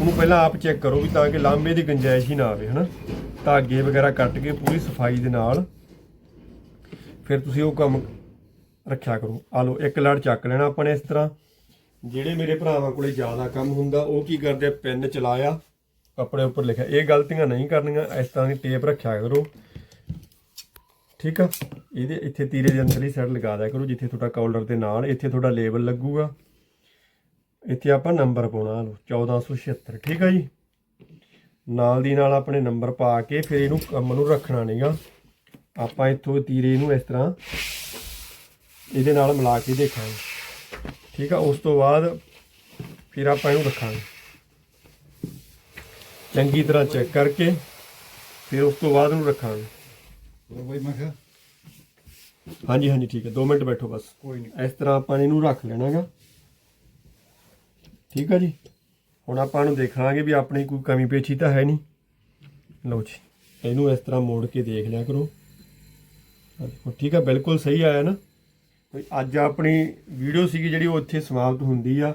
ਉਹਨੂੰ ਪਹਿਲਾਂ ਆਪ ਚੈੱਕ ਕਰੋ ਵੀ ਤਾਂ ਕਿ ਲਾਂਬੇ ਦੀ ਗੁੰਜਾਇਸ਼ ਹੀ ਨਾ ਆਵੇ, ਹਨਾ। ਧਾਗੇ ਵਗੈਰਾ ਕੱਟ ਕੇ ਪੂਰੀ ਸਫ਼ਾਈ ਦੇ ਨਾਲ ਫਿਰ ਤੁਸੀਂ ਉਹ ਕੰਮ ਰੱਖਿਆ ਕਰੋ। ਆ ਲਓ, ਇੱਕ ਲੜ ਚੱਕ ਲੈਣਾ ਆਪਾਂ ਨੇ ਇਸ ਤਰ੍ਹਾਂ। ਜਿਹੜੇ ਮੇਰੇ ਭਰਾਵਾਂ ਕੋਲੇ ਜ਼ਿਆਦਾ ਕੰਮ ਹੁੰਦਾ, ਉਹ ਕੀ ਕਰਦੇ ਆ? ਪੈਨ ਚਲਾਇਆ, ਕੱਪੜੇ ਉੱਪਰ ਲਿਖਿਆ। ਇਹ ਗਲਤੀਆਂ ਨਹੀਂ ਕਰਨੀਆਂ, ਇਸ ਤਰ੍ਹਾਂ ਦੀ ਟੇਪ ਰੱਖਿਆ ਕਰੋ। ਠੀਕ ਆ? ਇਹਦੇ ਇੱਥੇ ਤੀਰੇ ਦੇ ਅੰਦਰਲੀ ਸਾਈਡ ਲਗਾ ਦਿਆ ਕਰੋ, ਜਿੱਥੇ ਤੁਹਾਡਾ ਕਾਲਰ ਦੇ ਨਾਲ ਇੱਥੇ ਤੁਹਾਡਾ ਲੇਬਲ ਲੱਗੂਗਾ। ਇੱਥੇ ਆਪਾਂ ਨੰਬਰ ਪਾਉਣਾ ਲਓ 1476 ਠੀਕ ਆ ਜੀ? ਨਾਲ ਦੀ ਨਾਲ ਆਪਣੇ ਨੰਬਰ ਪਾ ਕੇ ਫਿਰ ਇਹਨੂੰ ਕੰਮ ਨੂੰ ਰੱਖਣਾ ਨਹੀਂਗਾ। ਆਪਾਂ ਇੱਥੋਂ ਤੀਰੇ ਨੂੰ ਇਸ ਤਰ੍ਹਾਂ ਇਹਦੇ ਨਾਲ ਮਿਲਾ ਕੇ ਦੇਖਾਂਗੇ। ਠੀਕ ਆ ਉਸ ਤੋਂ ਬਾਅਦ ਫਿਰ ਆਪਾਂ ਇਹਨੂੰ ਰੱਖਾਂਗੇ। ਚੰਗੀ ਤਰ੍ਹਾਂ ਚੈੱਕ ਕਰਕੇ ਫਿਰ ਉਸ ਤੋਂ ਬਾਅਦ ਇਹਨੂੰ ਰੱਖਾਂਗੇ। ਹੋਰ ਬਈ ਮੈਂ ਕਿਹਾ? ਹਾਂਜੀ ਹਾਂਜੀ ਠੀਕ ਹੈ 2 ਮਿੰਟ ਬੈਠੋ ਬਸ। ਕੋਈ ਨਹੀਂ ਇਸ ਤਰ੍ਹਾਂ ਆਪਾਂ ਇਹਨੂੰ ਰੱਖ ਲੈਣਾਗਾ। ਠੀਕ ਆ ਜੀ? ਹੁਣ ਆਪਾਂ ਨੂੰ ਦੇਖਾਂਗੇ ਵੀ ਆਪਣੀ ਕੋਈ ਕਮੀ ਪੇਸ਼ੀ ਤਾਂ ਹੈ ਨਹੀਂ। ਲਓ ਜੀ, ਇਹਨੂੰ ਇਸ ਤਰ੍ਹਾਂ ਮੋੜ ਕੇ ਦੇਖ ਲਿਆ ਕਰੋ। ਦੇਖੋ, ਠੀਕ ਆ, ਬਿਲਕੁਲ ਸਹੀ ਆਇਆ ਨਾ। ਕੋਈ ਅੱਜ ਆਪਣੀ ਵੀਡੀਓ ਸੀਗੀ ਜਿਹੜੀ ਉਹ ਇੱਥੇ ਸਮਾਪਤ ਹੁੰਦੀ ਆ।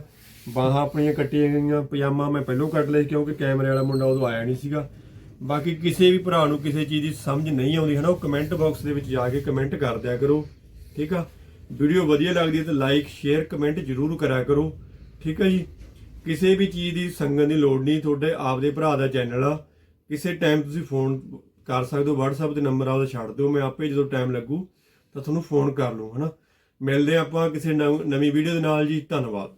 ਬਾਹਾਂ ਆਪਣੀਆਂ ਕੱਟੀਆਂ ਗਈਆਂ, ਪਜਾਮਾ ਮੈਂ ਪਹਿਲਾਂ ਕੱਟ ਲਿਆ ਸੀ ਕਿਉਂਕਿ ਕੈਮਰੇ ਵਾਲਾ ਮੁੰਡਾ ਉਦੋਂ ਆਇਆ ਨਹੀਂ ਸੀਗਾ। ਬਾਕੀ ਕਿਸੇ ਵੀ ਭਰਾ ਨੂੰ ਕਿਸੇ ਚੀਜ਼ ਦੀ ਸਮਝ ਨਹੀਂ ਆਉਂਦੀ ਹੈ ਨਾ ਉਹ ਕਮੈਂਟ ਬਾਕਸ ਦੇ ਵਿੱਚ ਜਾ ਕੇ ਕਮੈਂਟ ਕਰ ਦਿਆ ਕਰੋ, ਠੀਕ ਆ? ਵੀਡੀਓ ਵਧੀਆ ਲੱਗਦੀ ਹੈ ਤਾਂ ਲਾਈਕ ਸ਼ੇਅਰ ਕਮੈਂਟ ਜ਼ਰੂਰ ਕਰਿਆ ਕਰੋ, ਠੀਕ ਹੈ ਜੀ? ਕਿਸੇ ਵੀ ਚੀਜ਼ ਦੀ ਸੰਗਤ ਦੀ ਲੋੜ ਨਹੀਂ, ਤੁਹਾਡੇ ਆਪਦੇ ਭਰਾ ਦਾ ਚੈਨਲ ਆ। ਕਿਸੇ ਟਾਈਮ ਤੁਸੀਂ ਫੋਨ ਕਰ ਸਕਦੇ ਹੋ, WhatsApp ਤੇ ਨੰਬਰ ਆਪਦਾ ਛੱਡ ਦਿਓ, ਮੈਂ ਆਪੇ ਜਦੋਂ ਟਾਈਮ ਲੱਗੂ ਤਾਂ ਤੁਹਾਨੂੰ ਫੋਨ ਕਰ ਲੂੰ ਹਨਾ। ਮਿਲਦੇ ਹਾਂ ਆਪਾਂ ਕਿਸੇ ਨਵ- ਨਵੀਂ ਵੀਡੀਓ ਦੇ ਨਾਲ ਜੀ, ਧੰਨਵਾਦ।